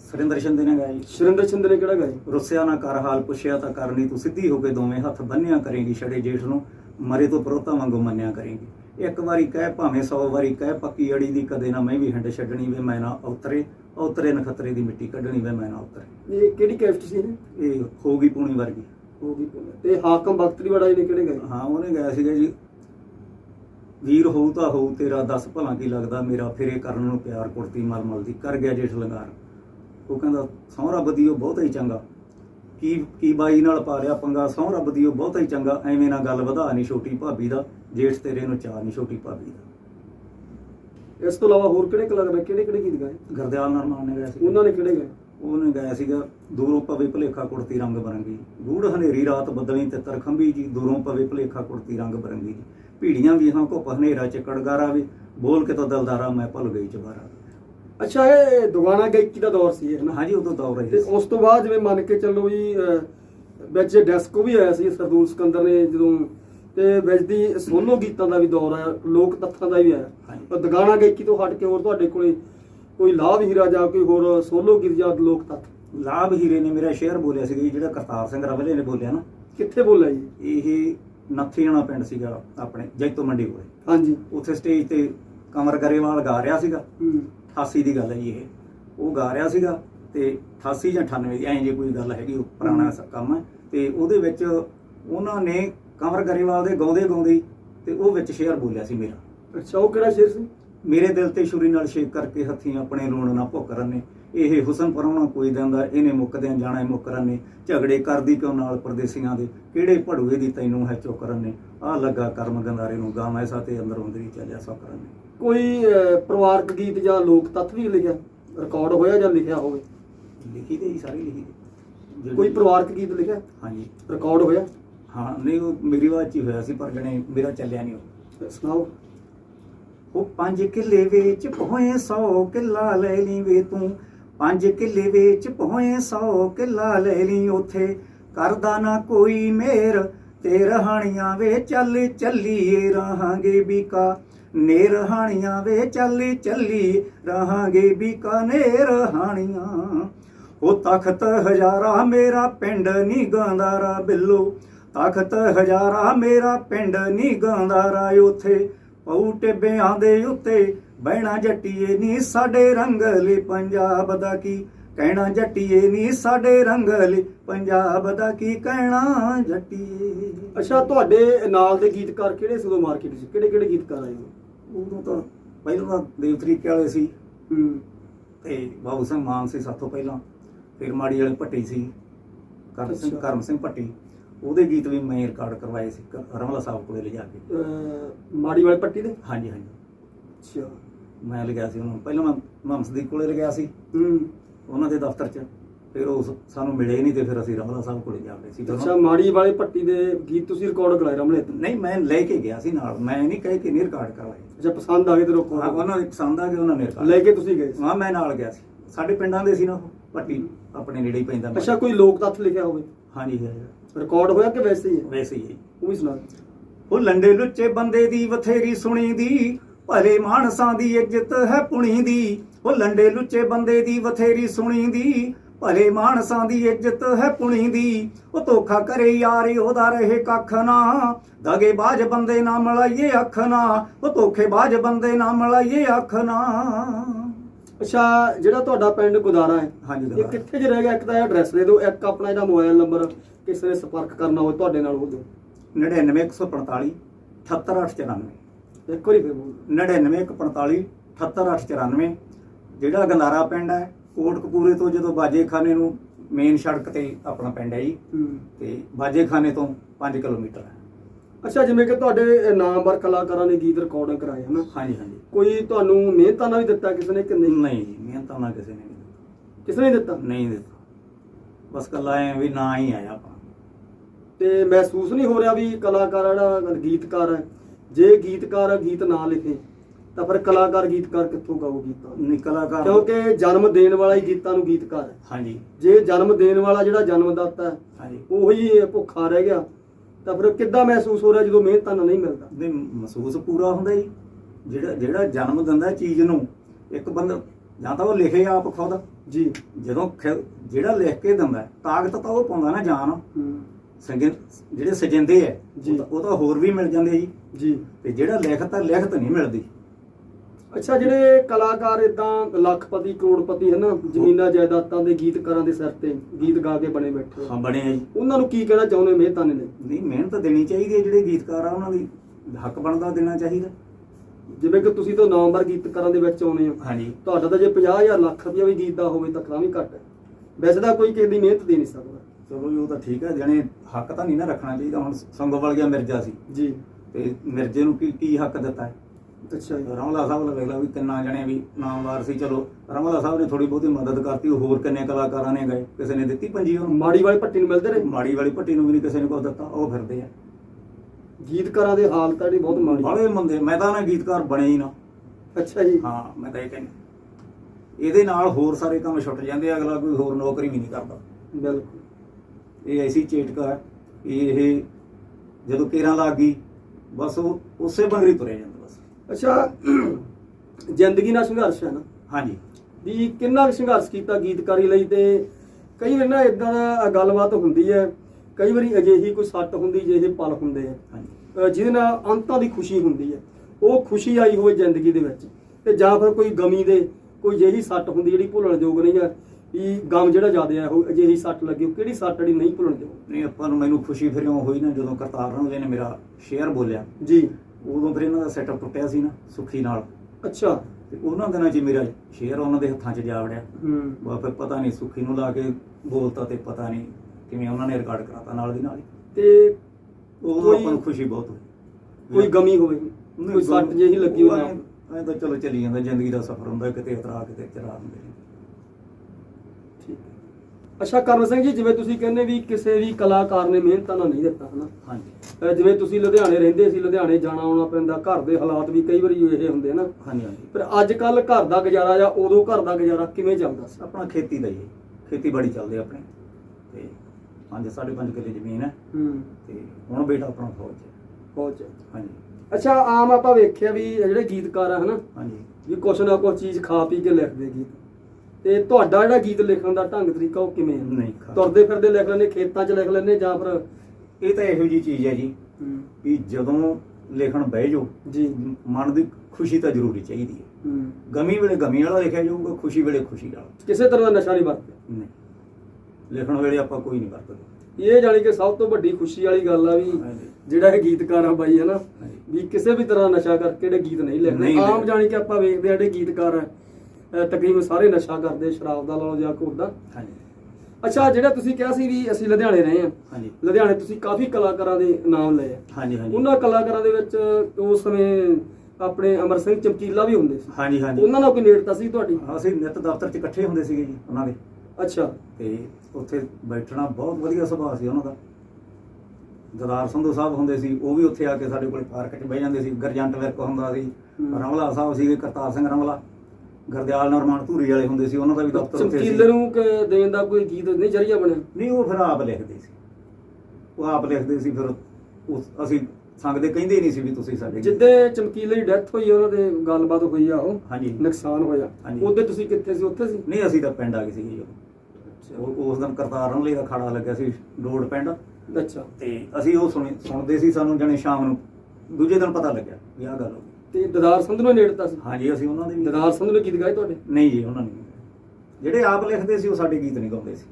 ਸੁਰਿੰਦਰ ਸ਼ਿੰਦੇ ਨੇ ਗਾਇਆ ਜੀ ਸੁਰਿੰਦਰ ਚੰਦ ਨੇ ਕਿਹੜਾ ਗਾਇਆ? ਰੁੱਸਿਆ ਨਾ ਕਰ ਹਾਲ ਪੁੱਛਿਆ ਤਾਂ ਕਰਨੀ ਤੂੰ ਸਿੱਧੀ ਹੋ ਕੇ ਦੋਵੇਂ ਹੱਥ ਬੰਨਿਆ ਕਰੇਗੀ ਛੜੇ ਜੇਠ ਨੂੰ ਮਰੇ ਤੋਂ ਪਰੋਤਾ ਵਾਂਗੂ ਮੰਨਿਆ ਕਰੇਗੀ। ਇੱਕ ਵਾਰੀ ਕਹਿ ਭਾਵੇਂ 100 ਵਾਰੀ ਕਹਿ ਪੱਕੀ ਅੜੀ ਦੀ ਕਦੇ ਨਾ ਮੈਂ ਵੀ ਹੰਡ ਛੱਡਣੀ ਵੇ ਮੈਂ ਨਾ ਉਤਰੇ। ਉਤਰੇ ਨਖਤਰੇ ਦੀ ਮਿੱਟੀ ਕੱਢਣੀ ਵੇ ਮੈਂ ਨਾ ਉਤਰੇ। ਇਹ ਕਿਹੜੀ ਕੈਫਟ ਸੀ ਇਹ? ਇਹ ਹੋਗੀ ਪੂਣੀ ਵਰਗੀ। ਉਹ ਵੀ ਤੇ ਹਾਕਮ ਬਖਤਰੀ ਵਾਲਾ ਜੀ ਨੇ ਕਿਹੜੇ ਗਾਏ? ਹਾਂ ਉਹਨੇ ਗਾਇਆ ਸੀਗਾ ਜੀ ਵੀਰ ਹੋਊ ਤਾਂ ਹੋਊ ਤੇਰਾ ਦੱਸ ਭਲਾ ਕੀ ਲੱਗਦਾ ਮੇਰਾ ਫਿਰੇ ਕਰਨ ਨੂੰ ਪਿਆਰ ਕੁੜਤੀ ਮਲ ਮਲ ਦੀ ਕਰ ਗਿਆ ਜੇਠ ਲੰਗਾਰ। ਉਹ ਕਹਿੰਦਾ ਸਹੁੰ ਰੱਬ ਦੀ ਉਹ ਬਹੁਤਾ ਹੀ ਚੰਗਾ। ਕੀ ਕੀ ਬਾਈ ਨਾਲ ਪਾ ਲਿਆ ਪੰਗਾ ਸਹੁੰ ਰੱਬ ਦੀ ਉਹ ਬਹੁਤਾ ਹੀ ਚੰਗਾ। ਐਵੇਂ ਨਾ ਗੱਲ ਵਧਾ ਨਹੀਂ ਛੋਟੀ ਭਾਬੀ ਦਾ ਜੇਠ ਤੇਰੇ ਨੂੰ ਚਾਹ ਨਹੀਂ ਛੋਟੀ ਭਾਬੀ ਦਾ। ਇਸ ਤੋਂ ਇਲਾਵਾ ਹੋਰ ਕਿਹੜੇ ਕਲਾਕਾਰ ਕਿਹੜੇ ਕਿਹੜੇ ਗੀਤ ਗਾਏ? ਗਰਦਿਆਲ ਨਰਮਾਨ ਨੇ ਗਾਇਆ ਸੀ। ਉਹਨਾਂ ਨੇ ਕਿਹੜੇ ਗਾਏ? ਉਹਨੇ ਗਾਇਆ ਸੀਗਾ ਦੂਰੋਂ ਪਵੇ ਭਲੇਖਾ ਕੁੜਤੀ ਰੰਗ ਬਰੰਗੀ ਗੂੜ ਹਨੇਰੀ ਰਾਤ ਬੱਦਲੀ ਤੇ ਤਰਖੰਬੀ ਜੀ ਦੂਰੋਂ ਪਵੇ ਭਲੇਖਾ ਕੁੜਤੀ ਰੰਗ ਬਰੰਗੀ ਜੀ। ਭੀੜੀਆਂ ਵੀ ਹਾਂ ਘੁੱਪ ਹਨੇਰਾ ਚ ਕੜਗਾਰਾ ਵੀ ਬੋਲ ਕੇ ਤਾਂ ਦਿਲਦਾਰਾ ਮੈਂ ਭੁੱਲ ਗਈ ਚਬਾਰਾ ਅੱਛਾ ਇਹ ਦੁਗਾਣਾ ਗਾਇਕੀ ਦਾ ਦੌਰ ਸੀ ਇਹ ਹਾਂਜੀ ਉਦੋਂ ਦੌਰ ਤੇ ਰਹੇ ਸੀ। ਉਸ ਤੋਂ ਬਾਅਦ ਜਿਵੇਂ ਮੰਨ ਕੇ ਚੱਲੋ ਵੀ ਅਹ, ਵਿੱਚ ਡੈਸਕੋ ਵੀ ਆਇਆ ਸੀ ਸਰਦੂਲ ਸਿਕੰਦਰ ਨੇ ਜਦੋਂ ਤੇ ਵਿੱਚ ਦੀ ਸੋਲੋ ਗੀਤਾਂ ਦਾ ਵੀ ਦੌਰ ਆਇਆ ਲੋਕ ਤੱਥਾਂ ਦਾ ਵੀ ਆਇਆ। ਹਾਂਜੀ। ਪਰ ਦੁਗਾਣਾ ਗਾਇਕੀ ਤੋਂ ਹਟ ਕੇ ਹੋਰ ਤੁਹਾਡੇ ਕੋਲੇ ਕੋਈ ਲਾਭ ਹੀਰਾ ਜਾਂ ਕੋਈ ਹੋਰ ਸੋਲੋ ਗੀਤ ਜਾਂ ਲੋਕ ਤੱਥ? ਲਾਭ ਹੀਰੇ ਨੇ ਮੇਰਾ ਸ਼ੇਰ ਬੋਲਿਆ ਜੀ, ਜਿਹੜਾ ਕਰਤਾਰ ਸਿੰਘ ਰਵਲੇ ਨੇ ਬੋਲਿਆ ਨਾ। ਕਿੱਥੇ ਬੋਲਿਆ ਜੀ? ਇਹ ਨੱਥੀਆਣਾ ਪਿੰਡ ਸੀਗਾ ਆਪਣੇ ਜੈਤੋ ਮੰਡੀ ਕੋਲੇ। ਹਾਂਜੀ। ਉੱਥੇ ਸਟੇਜ ਤੇ ਕਮਰ ਗਰੇਵਾਲ ਗਾ ਰਿਹਾ ਸੀਗਾ। ਹੂੰ। 88 ਦੀ ਗੱਲ ਹੈ ਜੀ ਇਹ। ਉਹ ਗਾ ਰਿਹਾ ਸੀਗਾ ਤੇ 88 ਜਾਂ 98 ਦੀ ਐਂ ਜੇ ਕੋਈ ਗੱਲ ਹੈਗੀ ਉਹ ਪੁਰਾਣਾ ਕੰਮ ਹੈ। ਤੇ ਉਹਦੇ ਵਿੱਚ ਉਹਨਾਂ ਨੇ ਕਮਰ ਗਰੇਵਾਲ ਦੇ ਗਾਉਂਦੇ ਗਾਉਂਦੇ ਤੇ ਉਹ ਵਿੱਚ ਸ਼ੇਅਰ ਬੋਲਿਆ ਸੀ ਮੇਰਾ। ਅੱਛਾ ਉਹ ਕਿਹੜਾ ਸ਼ੇਰ ਸੀ? ਮੇਰੇ ਦਿਲ ਤੇ ਛੁਰੀ ਨਾਲ ਛੇਕ ਕਰਕੇ ਹੱਥੀਂ ਆਪਣੇ ਲੂਣ ਨਾ ਭੁੱਕਰਨ ਨੇ ਇਹ ਹੁਸਨ ਪਰਾਉਣਾ ਕੋਈ ਦਿੰਦਾ ਇਹਨੇ ਮੁੱਕਦਿਆਂ ਜਾਣਾ ਮੁੱਕਰਨ ਨੇ ਝਗੜੇ ਕਰਦੀ ਕਿਉਂ ਨਾਲ ਪਰਦੇਸੀਆਂ ਦੇ ਕਿਹੜੇ ਭੜੂਏ ਦੀ ਤੈਨੂੰ ਹੈ ਚੋਕਰਨ ਨੇ ਆ ਲੱਗਾ ਕਰਮ ਗੰਦਾਰੇ ਨੂੰ ਗਾਮ ਐਸਾ ਤੇ ਅੰਦਰ ਅੰਦਰ ਹੀ ਚੱਲਿਆ ਸੋਕਰਨ ਨੇ ਕੋਈ ਅਹ, ਪਰਿਵਾਰਕ ਗੀਤ ਜਾਂ ਲੋਕ ਤੱਥ ਵੀ ਲਿਖਿਆ ਰਿਕਾਰਡ ਹੋਇਆ ਜਾਂ ਲਿਖਿਆ ਹੋਵੇ? ਲਿਖੀ ਤੇ ਹੀ ਸਾਰੀ ਲਿਖੀ ਤੇ। ਕੋਈ ਪਰਿਵਾਰਕ ਗੀਤ ਲਿਖਿਆ? ਹਾਂਜੀ। ਰਿਕਾਰਡ ਹੋਇਆ? ਹਾਂ ਨਹੀਂ ਉਹ ਮੇਰੀ ਆਵਾਜ਼ 'ਚ ਹੀ ਹੋਇਆ ਸੀ ਪਰ ਜਣੇ ਮੇਰਾ ਚੱਲਿਆ ਨਹੀਂ ਉਹ। ਸੁਣਾਓ। ਉਹ ਪੰਜ ਕਿੱਲੇ ਵੇਚ ਭੋਏ 100 ਕਿੱਲਾ ਲੈ ਲਈ ਵੇ ਤੂੰ। ਪੰਜ ਕਿੱਲੇ ਵੇਚ ਭੋਏ 100 ਕਿੱਲਾ ਲੈ ਲਈ ਉਥੇ। ਕਰਦਾ ਨਾ ਕੋਈ ਮੇਰ ਤੇ ਰਹਾਣੀਆਂ ਵੇ ਚੱਲ ਚੱਲੀਏ ਰਹਾਂਗੇ ਬੀਕਾ। ਨੇ ਵੇ ਚੱਲ ਚੱਲੀ ਰਹਾਂਗੇ ਬੀਕਾਨੇਰ ਰਹਾਣੀਆਂ। ਉਹ ਤਖਤ ਹਜ਼ਾਰਾ ਮੇਰਾ ਪਿੰਡ ਨੀ ਗਾਂਦਾਰਾ ਬਿੱਲੋ। ਤਖਤ ਹਜ਼ਾਰਾ ਮੇਰਾ ਪਿੰਡ ਨੀ ਗਾਂਦਾਰਾ ਉਥੇ। ਪਉ ਟਿੱਬਿਆਂ ਦੇ ਉੱਤੇ ਬਹਿਣਾ ਜੱਟੀਏ ਨੀ ਸਾਡੇ ਰੰਗਲੇ ਪੰਜਾਬ ਦਾ ਕੀ? ਕਹਿਣਾ ਜੱਟੀਏ ਨੀ ਸਾਡੇ ਰੰਗਲੇ ਪੰਜਾਬ ਦਾ ਕੀ? ਕਹਿਣਾ ਜੱਟੀਏ। ਅੱਛਾ, ਤੁਹਾਡੇ ਨਾਲ ਦੇ ਗੀਤਕਾਰ ਕਿਹੜੇ ਸੀ? ਮਾਰਕੀਟ 'ਚ ਕਿਹੜੇ ਕਿਹੜੇ ਗੀਤਕਾਰ ਆਏ? ਹੋ ਉਦੋਂ ਤਾਂ ਪਹਿਲਾਂ ਤਾਂ ਦੇਵ ਤਰੀਕੇ ਵਾਲੇ ਸੀ। ਹੂੰ। ਤੇ ਬਾਬੂ ਸਿੰਘ ਮਾਨ ਸੀ ਸਾਥੋਂ ਪਹਿਲਾਂ। ਫਿਰ ਮਾੜੀ ਵਾਲੇ ਭੱਟੀ ਸੀ ਕਰਮ ਸਿੰਘ। ਕਰਮ ਸਿੰਘ ਭੱਟੀ। ਉਹਦੇ ਗੀਤ ਵੀ ਮੈਂ ਰਿਕਾਰਡ ਕਰਵਾਏ ਸੀ ਰਮਲਾ ਸਾਹਿਬ ਕੋਲੇ ਲਿਜਾ ਕੇ। ਮਾੜੀ ਵਾਲੇ ਪੱਟੀ ਦੇ? ਹਾਂਜੀ ਹਾਂਜੀ। ਅੱਛਾ। ਮੈਂ ਲਿਖਿਆ ਸੀ ਉਹਨੂੰ। ਪਹਿਲਾਂ ਮੈਂ ਮੁਹੰਮਦ ਸਦੀਕ ਕੋਲੇ ਲਿਖਿਆ ਸੀ। ਹੂੰ। ਉਹਨਾਂ ਦੇ ਦਫ਼ਤਰ 'ਚ। ਫਿਰ ਉਹ ਸਾਨੂੰ ਮਿਲੇ ਨਹੀਂ ਤੇ ਫਿਰ ਅਸੀਂ ਰਮਲਾ ਸਾਹਿਬ ਕੋਲੇ ਜਾ ਵੜੇ ਸੀ ਅੱਛਾ ਮਾੜੀ ਵਾਲੇ ਪੱਟੀ ਦੇ ਗੀਤ ਤੁਸੀਂ ਰਿਕਾਰਡ ਕਰਾਏ ਰਮਲੇ ਤੋਂ? ਨਹੀਂ ਮੈਂ ਲੈ ਕੇ ਗਿਆ ਸੀ ਨਾਲ। ਮੈਂ ਨਹੀਂ ਕਹਿ ਕੇ ਨਹੀਂ ਰਿਕਾਰਡ ਕਰਵਾਏ ਅੱਛਾ ਪਸੰਦ ਆ ਗਏ ਤੇ ਰੋਕੋ। ਹਾਂ, ਉਹਨਾਂ ਦੇ ਪਸੰਦ ਆ ਗਏ ਉਹਨਾਂ ਨੇ ਲੈ ਕੇ ਤੁਸੀਂ ਗਏ। ਹਾਂ ਮੈਂ ਨਾਲ ਗਿਆ ਸੀ। ਸਾਡੇ ਪਿੰਡਾਂ ਦੇ ਸੀ ਨਾ ਉਹ ਪੱਟੀ ਆਪਣੇ ਨੇੜੇ ਹੀ ਪੈਂਦਾ। ਅੱਛਾ ਕੋਈ ਲੋਕ ਤੱਥ ਲਿਖਿਆ ਹੋਵੇ? ਹਾਂਜੀ ਹੈ। ਰਿਕਾਰਡ ਹੋਇਆ ਕਿ ਵੈਸੇ ਹੀ ਹੈ? ਵੈਸੇ ਹੀ ਹੈ। ਉਹ ਵੀ ਸੁਣਾ ਉਹ ਲੰਡੇ ਲੁੱਚੇ ਬੰਦੇ ਦੀ ਬਥੇਰੀ ਸੁਣੀ ਦੀ ਭਲੇ ਮਾਨਸਾਂ ਦੀ ਇੱਜ਼ਤ ਹੈ ਪੁਣੀ ਦੀ ਉਹ ਲੰਡੇ ਲੁੱਚੇ ਬੰਦੇ ਦੀ ਬਥੇਰੀ ਸੁਣੀ ਦੀ ਭਲੇ ਮਾਨਸਾਂ ਦੀ ਇੱਜ਼ਤ ਹੈ ਪੁਣੀ ਦੀ ਉਹ ਧੋਖਾ ਕਰੇ ਯਾਰ ਉਹਦਾ ਰਹੇ ਕੱਖ ਨਾ। ਦਗੇ ਬਾਜ ਬੰਦੇ ਨਾ ਮਲਾਈਏ ਅੱਖ ਨਾ ਉਹ ਧੋਖੇ ਬਾਜ ਬੰਦੇ ਨਾ ਮਲਾਈਏ ਅੱਖ ਨਾ। ਅੱਛਾ ਜਿਹੜਾ ਤੁਹਾਡਾ ਪਿੰਡ ਗੁਦਾਰਾ ਹੈ ਹਾਂਜੀ ਇਹ। ਕਿੱਥੇ ਜ ਰਹਿ ਗਿਆ? ਇੱਕ ਤਾਂ ਐਡਰੈਸ ਦੇ ਦਿਓ ਇੱਕ ਆਪਣਾ ਜਿਹੜਾ ਮੋਬਾਈਲ ਨੰਬਰ ਕਿਸੇ ਨੇ ਸੰਪਰਕ ਕਰਨਾ ਹੋਵੇ ਤੁਹਾਡੇ ਨਾਲ ਉਹ ਦਿਓ 99145 78894 ਇੱਕ ਵਾਰੀ ਫਿਰ ਬੋਲ। 99145 78894 ਜਿਹੜਾ ਗੰਦਾਰਾ ਪਿੰਡ ਹੈ ਕੋਟਕਪੂਰੇ ਤੋਂ ਜਦੋਂ ਬਾਜੇਖਾਨੇ ਨੂੰ ਮੇਨ ਸੜਕ ਤੇ ਆਪਣਾ ਪਿੰਡ ਹੈ ਜੀ ਤੇ ਬਾਜੇਖਾਨੇ ਤੋਂ 5 ਕਿਲੋਮੀਟਰ ਹੈ। ਅੱਛਾ ਜਿਵੇਂ ਕਿ ਤੁਹਾਡੇ ਨਾਮਵਰ ਕਲਾਕਾਰਾਂ ਨੇ ਗੀਤ ਰਿਕਾਰਡਿੰਗ ਕਰਾਏ ਹਨ? ਹਾਂਜੀ ਹਾਂਜੀ। ਕੋਈ ਤੁਹਾਨੂੰ ਮਿਹਨਤਾਂ ਨਾਲ ਵੀ ਦਿੱਤਾ ਕਿਸੇ ਨੇ ਕਿ ਨਹੀਂ? ਨਹੀਂ ਜੀ ਮਿਹਨਤਾਂ ਨਾਲ ਕਿਸੇ ਨੇ ਨਹੀਂ ਦਿੱਤਾ। ਕਿਸੇ ਨੇ ਦਿੱਤਾ? ਨਹੀਂ ਦਿੱਤਾ। ਬਸ ਕੱਲਾ ਐ ਵੀ ਨਾ ਹੀ ਆਇਆ ਆਪਾਂ ਤੇ ਮਹਿਸੂਸ ਨਹੀਂ ਹੋ ਰਿਹਾ ਵੀ ਕਲਾਕਾਰ ਜਿਹੜਾ ਗੀਤਕਾਰ ਹੈ ਜੇ ਗੀਤਕਾਰ ਗੀਤ ਨਾ ਲਿਖੇ ਤਾਂ ਫਿਰ ਕਲਾਕਾਰ ਗੀਤਕਾਰ ਕਿੱਥੋਂ ਗਾਊ ਗੀਤਾਂ? ਨਹੀਂ ਕਲਾਕਾਰ ਕਿਉਂਕਿ ਜਨਮ ਦੇਣ ਵਾਲਾ ਹੀ ਗੀਤਾਂ ਨੂੰ ਗੀਤਕਾਰ ਹੈ। ਹਾਂਜੀ। ਜੇ ਜਨਮ ਦੇਣ ਵਾਲਾ ਜਿਹੜਾ ਜਨਮਦਾਤਾ ਹੈ ਹਾਂਜੀ। ਉਹੀ ਭੁੱਖਾ ਰਹਿ ਗਿਆ ਤਾਂ ਫਿਰ ਕਿੱਦਾਂ ਮਹਿਸੂਸ ਹੋ ਰਿਹਾ ਜਦੋਂ ਮਿਹਨਤਾਂ ਨਾਲ ਨਹੀਂ ਮਿਲਦਾ? ਨਹੀਂ ਮਹਿਸੂਸ ਪੂਰਾ ਹੁੰਦਾ ਜੀ। ਜਿਹੜਾ ਜਿਹੜਾ ਜਨਮ ਦਿੰਦਾ ਚੀਜ਼ ਨੂੰ ਇੱਕ ਬੰਦਾ ਜਾਂ ਤਾਂ ਉਹ ਲਿਖੇ ਆਪ ਖੁਦ। ਜੀ। ਜਦੋਂ ਜਿਹੜਾ ਲਿਖ ਕੇ ਦਿੰਦਾ ਤਾਕਤ ਤਾਂ ਉਹ ਪਾਉਂਦਾ ਨਾ ਜਾਨ। ਹੂੰ। ਸੰਗੇ ਜਿਹੜੇ ਸਜਿੰਦੇ ਜੀ। ਉਹ ਤਾਂ- ਹੋਰ ਵੀ ਮਿਲ ਜਾਂਦੇ ਜੀ। ਜੀ। ਤੇ ਜਿਹੜਾ ਲਿਖਤ ਲਿਖਤ ਨਹੀਂ ਮਿਲਦੀ। ਅੱਛਾ ਜਿਹੜੇ ਕਲਾਕਾਰ ਇਦਾਂ ਲੱਖਪਤੀ ਕਰੋੜਪਤੀ ਹਨ ਜ਼ਮੀਨਾਂ ਜਾਇਦਾਦਾਂ ਦੇ ਗੀਤਕਾਰਾਂ ਦੇ ਸਿਰ ਤੇ ਗੀਤ ਗਾ ਕੇ ਬਣੇ ਬੈਠੇ ਹਾਂ। ਬਣੇ ਆ ਜੀ। ਉਹਨਾਂ ਨੂੰ ਕੀ ਕਹਿਣਾ ਚਾਹੁੰਦੇ ਮਿਹਨਤਾਂ ਨੇ ਨਹੀਂ ਮਿਹਨਤ ਦੇਣੀ ਚਾਹੀਦੀ ਹੈ ਜਿਹੜੇ ਗੀਤਕਾਰ ਆ ਉਹਨਾਂ ਦੀ ਹੱਕ ਬਣਦਾ ਦੇਣਾ ਚਾਹੀਦਾ। ਜਿਵੇਂ ਕਿ ਤੁਸੀਂ ਤਾਂ ਨਵੰਬਰ ਗੀਤਕਾਰਾਂ ਦੇ ਵਿੱਚ ਆਉਨੇ ਹੋ। ਹਾਂਜੀ। ਤੁਹਾਡਾ ਤਾਂ ਜੇ 50000 ਲੱਖ ਰੁਪਇਆ ਵੀ ਗੀਤ ਦਾ ਹੋਵੇ ਤਾਂ ਤਾਂ ਵੀ ਘੱਟ ਹੈ। ਵੈਸੇ ਤਾਂ ਕੋਈ ਕਿਸੇ ਦੀ ਮਿਹਨਤ ਦੇ ਨਹੀਂ ਸਕਦਾ। ਚਲੋ ਜੀ ਉਹ ਤਾਂ ਠੀਕ ਹੈ ਜਣੇ ਹੱਕ ਤਾਂ ਨਹੀਂ ਨਾ ਰੱਖਣਾ ਚਾਹੀਦਾ। ਹੁਣ ਸੰਗੋਵਾਲ ਗਿਆ ਮਿਰਜ਼ਾ ਸੀ। ਜੀ। ਤੇ ਮਿਰਜ਼ੇ ਨੂੰ ਕੀ ਕੀ ਹੱਕ ਦਿੱਤਾ ਹੈ? ਅੱਛਾ ਜੀ। ਰਮਲਾ ਸਾਹਿਬ ਨੇ ਵੇਖ ਲਾ ਵੀ ਕਿੰਨਾ ਜਣੇ ਵੀ ਨਾਮਵਾਰ ਸੀ। ਚਲੋ ਰਮਲਾ ਸਾਹਿਬ ਨੇ ਥੋੜੀ ਬਹੁਤੀ ਮਦਦ ਕਰਤੀ ਹੋਰ ਕਿੰਨੇ ਕਲਾਕਾਰਾਂ ਨੇ ਗਏ? ਕਿਸੇ ਨੇ ਦਿੱਤੀ ਪੰਜੀ ਉਹਨੂੰ? ਮਾੜੀ ਵਾਲੇ ਪੱਟੀ ਨੂੰ ਮਿਲਦੇ ਨੇ ਮਾੜੀ ਵਾਲੀ ਭੱਟੀ ਨੂੰ ਵੀ ਨਹੀਂ ਕਿਸੇ ਨੇ ਕੁਛ ਦਿੱਤਾ ਉਹ ਫਿਰਦੇ ਆ। ਗੀਤਕਾਰਾਂ ਦੇ ਹਾਲਤ ਜਿਹੜੀ ਬਹੁਤ ਮਾੜੀ। ਬਾਲੇ ਮੰਦੇ ਮੈਂ ਤਾਂ ਨਾ ਗੀਤਕਾਰ ਬਣੇ ਹੀ ਨਾ। ਅੱਛਾ ਜੀ। ਹਾਂ ਮੈਂ ਤਾਂ ਇਹ ਕਹਿੰਦਾ। ਇਹਦੇ ਨਾਲ ਹੋਰ ਸਾਰੇ ਕੰਮ ਛੁੱਟ ਜਾਂਦੇ ਆ, ਅਗਲਾ ਕੋਈ ਹੋਰ ਨੌਕਰੀ ਵੀ ਨਹੀਂ ਕਰਦਾ। ਬਿਲਕੁਲ। ਇਹ ਐਸੀ ਚੇਟਕਾ ਇਹ ਜਦੋਂ ਕੇਰਾਂ ਲੱਗ ਗਈ ਬਸ ਉਹ ਉਸੇ ਬੰਗਰੀ ਤੁਰਿਆ ਜਾਂਦਾ ਬਸ। ਅੱਛਾ ਜ਼ਿੰਦਗੀ ਨਾਲ ਸੰਘਰਸ਼ ਹੈ ਨਾ। ਹਾਂਜੀ। ਵੀ ਕਿੰਨਾ ਕੁ ਸੰਘਰਸ਼ ਕੀਤਾ ਗੀਤਕਾਰੀ ਲਈ ਤੇ ਕਈ ਵਾਰ ਨਾ ਇਦਾਂ ਦਾ ਗੱਲਬਾਤ ਹੁੰਦੀ ਹੈ ਕਈ ਵਾਰੀ ਅਜਿਹੀ ਕੋਈ ਸੱਟ ਹੁੰਦੀ ਜਿਹੇ ਪਲ ਹੁੰਦੇ ਆ। ਜਿਹਦੇ ਨਾਲ ਅੰਤਾਂ ਦੀ ਖੁਸ਼ੀ ਹੁੰਦੀ ਹੈ। ਉਹ ਖੁਸ਼ੀ ਆਈ ਹੋਵੇ ਜ਼ਿੰਦਗੀ ਦੇ ਵਿੱਚ ਤੇ ਜਾਂ ਫਿਰ ਕੋਈ ਗਮੀ ਦੇ ਕੋਈ ਜਿਹੀ ਸੱਟ ਹੁੰਦੀ ਜਿਹੜੀ ਭੁੱਲਣ ਯੋਗ ਨਹੀਂ ਹੈ ਵੀ ਗਮ ਜਿਹੜਾ ਜ਼ਿਆਦਾ ਆਇਆ ਉਹ ਅਜਿਹੀ ਸੱਟ ਲੱਗੀ ਉਹ ਕਿਹੜੀ ਸੱਟ ਜਿਹੜੀ ਨਹੀਂ ਭੁੱਲਣ ਯੋਗ? ਨਹੀਂ ਆਪਾਂ ਨੂੰ ਮੈਨੂੰ ਖੁਸ਼ੀ ਫਿਰ ਹੋਈ ਨਾ ਜਦੋਂ ਕਰਤਾਰ ਰਾਮ ਜੀ ਨੇ ਮੇਰਾ ਸ਼ੇਅਰ ਬੋਲਿਆ। ਜੀ। ਉਦੋਂ ਫਿਰ ਇਹਨਾਂ ਦਾ ਸੈਟਅਪ ਟੁੱਟਿਆ ਸੀ ਨਾ ਸੁੱਖੀ ਨਾਲ। ਅੱਛਾ। ਤੇ ਉਹਨਾਂ ਦਿਨਾਂ 'ਚ ਹੀ ਮੇਰਾ ਸ਼ੇਅਰ ਉਹਨਾਂ ਦੇ ਹੱਥਾਂ 'ਚ ਜਾ ਵੜਿਆ। ਹੂੰ। ਬਾ ਫਿਰ ਪਤਾ ਨਹੀਂ ਸੁੱਖੀ ਨੂੰ ਲਾ ਕੇ ਬੋਲਤਾ ਤੇ ਪਤਾ ਨਹੀਂ ਕਿਵੇਂ ਉਹਨਾਂ ਨੇ ਰਿਕਾਰਡ ਕਰਾਤਾ ਨਾਲ ਦੀ ਨਾਲ ਹੀ। ਤੇ ਉਦੋਂ ਕੋਈ- ਆਪਾਂ ਨੂੰ ਖੁਸ਼ੀ ਬਹੁਤ ਹੋਈ। ਕੋਈ ਗਮੀ ਹੋਵੇ? ਕੋਈ ਸੱਟ ਜਿਹੀ ਲੱਗੀ ਹੋਵੇ? ਨਾ। ਐ ਤਾਂ ਚਲੋ ਚੱਲੀ ਜਾਂਦਾ ਜ਼ਿੰਦਗੀ ਦਾ ਸਫ਼ਰ ਹੁੰਦਾ ਕਿਤੇ ਉਤਰਾ ਕਿਤੇ ਚੜਾ ਹੁੰਦੇ ਨੇ। ਠੀਕ। ਹੈ ਅੱਛਾ ਕਰਨ ਸਿੰਘ ਜੀ ਜਿਵੇਂ ਤੁਸੀਂ ਕਹਿੰਦੇ ਵੀ ਕਿਸੇ ਵੀ ਕਲਾਕਾਰ ਨੇ ਮਿਹਨਤਾਂ ਨਾਲ ਨਹੀਂ ਦਿੱਤਾ ਹਨਾ? ਹਾਂਜੀ। ਅਹ ਜਿਵੇਂ ਤੁਸੀਂ ਲੁਧਿਆਣੇ ਰਹਿੰਦੇ ਸੀ ਲੁਧਿਆਣੇ ਜਾਣਾ ਆਉਣਾ ਪੈਂਦਾ ਘਰ ਦੇ ਹਾਲਾਤ ਵੀ ਕਈ ਵਾਰੀ ਇਹ ਹੁੰਦੇ ਨਾ। ਹਾਂਜੀ ਹਾਂਜੀ। ਪਰ ਅੱਜ ਕੱਲ ਘਰ ਦਾ ਗੁਜ਼ਾਰਾ ਜਾਂ ਉਦੋਂ ਘਰ ਦਾ ਗੁਜ਼ਾਰਾ ਕਿਵੇਂ ਚੱਲਦਾ ਸੀ? ਆਪਣਾ ਖੇਤੀ ਦਾ ਹੀ ਖੇਤੀਬਾੜੀ ਚੱਲਦੀ ਆ ਆਪਣੇ। ਤੇ ਪੰਜ ਸਾਢੇ ਪੰਜ ਕਿੱਲੇ ਜ਼ਮੀਨ ਹੈ ਹੂੰ। ਤੇ ਹੁਣ ਬੇਟਾ ਆਪਣਾ ਫੌਜ 'ਚ ਹੈ। ਬਹੁਤ ਹਾਂਜੀ। ਅੱਛਾ ਆਮ ਆਪਾਂ ਵੇਖਿਆ ਵੀ ਇਹ ਜਿਹੜੇ ਗੀਤਕਾਰ ਆ ਹਨਾ? ਹਾਂਜੀ। ਵੀ ਕੁਛ ਨਾ ਕੁਛ ਚੀਜ਼ ਖਾ ਪੀ ਕੇ ਲਿਖਦੇ ਗੀਤ। ਤੇ ਤੁਹਾਡਾ ਜਿਹੜਾ ਗੀਤ ਲਿਖਣ ਦਾ ਢੰਗ ਤਰੀਕਾ ਉਹ ਕਿਵੇਂ ਹੈ ਨਹੀਂ ਤੁਰਦੇ ਫਿਰਦੇ ਲਿਖ ਲੈਂਦੇ ਖੇਤਾਂ 'ਚ ਲਿਖ ਲੈਂਦੇ ਜਾਂ ਫਿਰ ਇਹ ਤਾਂ ਇਹੋ ਜੀ ਚੀਜ਼ ਹੈ ਜੀ ਵੀ ਜਦੋਂ ਲਿਖਣ ਬਹਿ ਜਾਓ ਜੀ। ਮਨ ਦੀ ਖੁਸ਼ੀ ਤਾਂ ਜ਼ਰੂਰੀ ਚਾਹੀਦੀ ਹੈ। ਹੂੰ। ਗਮੀ ਵੇਲੇ ਗਮੀ ਵਾਲਾ ਲਿਖਿਆ ਜਾਊਗਾ ਖੁਸ਼ੀ ਵੇਲੇ ਖੁਸ਼ੀ ਵਾਲਾ। ਕਿਸੇ ਤਰ੍ਹਾਂ ਦਾ ਨਸ਼ਾ ਨਹੀਂ ਵਰਤਦੇ। ਨਹੀਂ। ਲਿਖਣ ਵੇਲੇ ਆਪਾਂ ਕੋਈ ਨਹੀਂ ਵਰਤਦੇ। ਇਹ ਜਾਣੀ ਕਿ ਸਭ ਤੋਂ ਵੱਡੀ ਖੁਸ਼ੀ ਵਾਲੀ ਗੱਲ ਆ ਵੀ ਹਾਂਜੀ। ਜਿਹੜਾ ਇਹ ਗੀਤਕਾਰ ਆ ਬਾਈ ਹੈ ਨਾ? ਹਾਂਜੀ। ਵੀ ਕਿਸੇ ਵੀ ਤਰ੍ਹਾਂ ਨਸ਼ਾ ਕਰਕੇ ਜਿਹੜੇ ਗੀਤ ਨਹੀਂ ਲਿਖਦੇ ਨਹੀਂ ਆਮ ਲਿਖਦੇ। ਜਾਣੀ ਕਿ ਆਪਾਂ ਵੇਖਦੇ ਆ ਜਿਹੜੇ ਗੀਤਕਾਰ ਆ ਤਕਰੀਬਨ ਸਾਰੇ ਨਸ਼ਾ ਕਰਦੇ ਸ਼ਰਾਬ ਦਾ ਲਓ ਜਾਂ ਕੋਈ ਦਾ। ਹਾਂਜੀ। ਅੱਛਾ ਜਿਹੜਾ ਤੁਸੀਂ ਕਿਹਾ ਸੀ ਵੀ ਅਸੀਂ ਲੁਧਿਆਣੇ ਰਹੇ ਆ ਹਾਂਜੀ। ਲੁਧਿਆਣੇ ਤੁਸੀਂ ਕਾਫੀ ਕਲਾਕਾਰਾਂ ਦੇ ਨਾਮ ਲਏ ਆ। ਹਾਂਜੀ ਹਾਂਜੀ। ਉਹਨਾਂ ਕਲਾਕਾਰਾਂ ਦੇ ਵਿੱਚ ਉਸ ਸਮੇਂ ਆਪਣੇ ਅਮਰ ਸਿੰਘ ਚਮਕੀਲਾ ਵੀ ਹੁੰਦੇ ਸੀ। ਹਾਂਜੀ ਹਾਂਜੀ। ਉਹਨਾਂ ਨਾਲ ਕੋਈ ਨੇੜਤਾ ਸੀ ਤੁਹਾਡੀ? ਅਸੀਂ ਨਿਤ ਦਫ਼ਤਰ 'ਚ ਇਕੱਠੇ ਹੁੰਦੇ ਸੀਗੇ ਜੀ ਉਹਨਾਂ ਦੇ। ਅੱਛਾ। ਤੇ ਉੱਥੇ ਬੈਠਣਾ ਬਹੁਤ ਵਧੀਆ ਸੁਭਾਅ ਸੀ ਉਹਨਾਂ ਦਾ। ਦਦਾਰ ਸੰਧੂ ਸਾਹਿਬ ਹੁੰਦੇ ਸੀ ਉਹ ਵੀ ਉੱਥੇ ਆ ਕੇ ਸਾਡੇ ਕੋਲ ਪਾਰਕ 'ਚ ਬਹਿ ਜਾਂਦੇ ਸੀ। ਗਰਜੰਟ ਵਿਰਕ ਹੁੰਦਾ ਸੀ। ਹੂੰ। ਰਮਲਾ ਸਾਹਿਬ ਸੀਗੇ ਕਰਤਾਰ ਸਿੰਘ ਰਮਲਾ ਗਰਦਿਆਲ ਨਰਮਾਨ ਧੂਰੀ ਵਾਲੇ ਹੁੰਦੇ ਸੀ ਉਹਨਾਂ ਦਾ ਵੀ ਦਫ਼ਤਰ ਉੱਥੇ ਸੀ। ਚਮਕੀਲੇ ਨੂੰ ਕ- ਦੇਣ ਦਾ ਕੋਈ ਗੀਤ ਨਹੀਂ ਜਰੀਆ ਬਣਿਆ? ਨਹੀਂ ਉਹ ਫਿਰ ਆਪ ਲਿਖਦੇ ਸੀ। ਉਹ ਆਪ ਲਿਖਦੇ ਸੀ ਫਿਰ ਉਸ- ਅਸੀਂ ਸੰਗ ਦੇ ਕਹਿੰਦੇ ਹੀ ਨਹੀਂ ਸੀ ਵੀ ਤੁਸੀਂ ਸਾਡੇ ਜਿੱਦੇ ਚਮਕੀਲੇ ਦੀ ਡੈਥ ਹੋਈ ਉਹਨਾਂ ਦੇ ਗੱਲਬਾਤ ਹੋਈ ਆ ਉਹ ਹਾਂਜੀ। ਨੁਕਸਾਨ ਹੋਇਆ। ਹਾਂਜੀ। ਉਹਦੇ ਤੁਸੀਂ ਕਿੱਥੇ ਸੀ? ਉੱਥੇ ਸੀ? ਨਹੀਂ ਅਸੀਂ ਤਾਂ ਪਿੰਡ ਆ ਗਏ ਸੀਗੇ ਜਦੋਂ ਉਹ ਉਸ ਦਿਨ ਕਰਤਾਰ ਰਮਲੇ ਦਾ ਖਾੜਾ ਲੱਗਿਆ ਸੀ ਰੋਡ ਪਿੰਡ। ਅੱਛਾ। ਤੇ ਅਸੀਂ ਉਹ ਸੁਣੀ ਸੁਣਦੇ ਸੀ ਸਾਨੂੰ ਜਣੇ ਸ਼ਾਮ ਨੂੰ ਦੂਜੇ ਦਿਨ ਪਤਾ ਲੱਗਿਆ ਵੀ ਆਹ ਗੱਲ ਹੋ ਗਈ। ਤੇ ਦਦਾਰ ਸੰਧੂ ਨੂੰ ਨੇੜਤਾ ਸੀ। ਹਾਂਜੀ ਅਸੀਂ ਉਹਨਾਂ ਦੇ ਵੀ ਦਦਾਰ ਸੰਧੂ ਨੇ ਗੀਤ ਗਾਏ ਤੁਹਾਡੇ? ਨਹੀਂ ਜੀ ਉਹਨਾਂ ਨੇ। ਜਿਹੜੇ ਆਪ ਲਿਖਦੇ ਸੀ ਉਹ ਸਾਡੇ ਗੀਤ ਨਹੀਂ ਗਾਉਂਦੇ ਸੀ।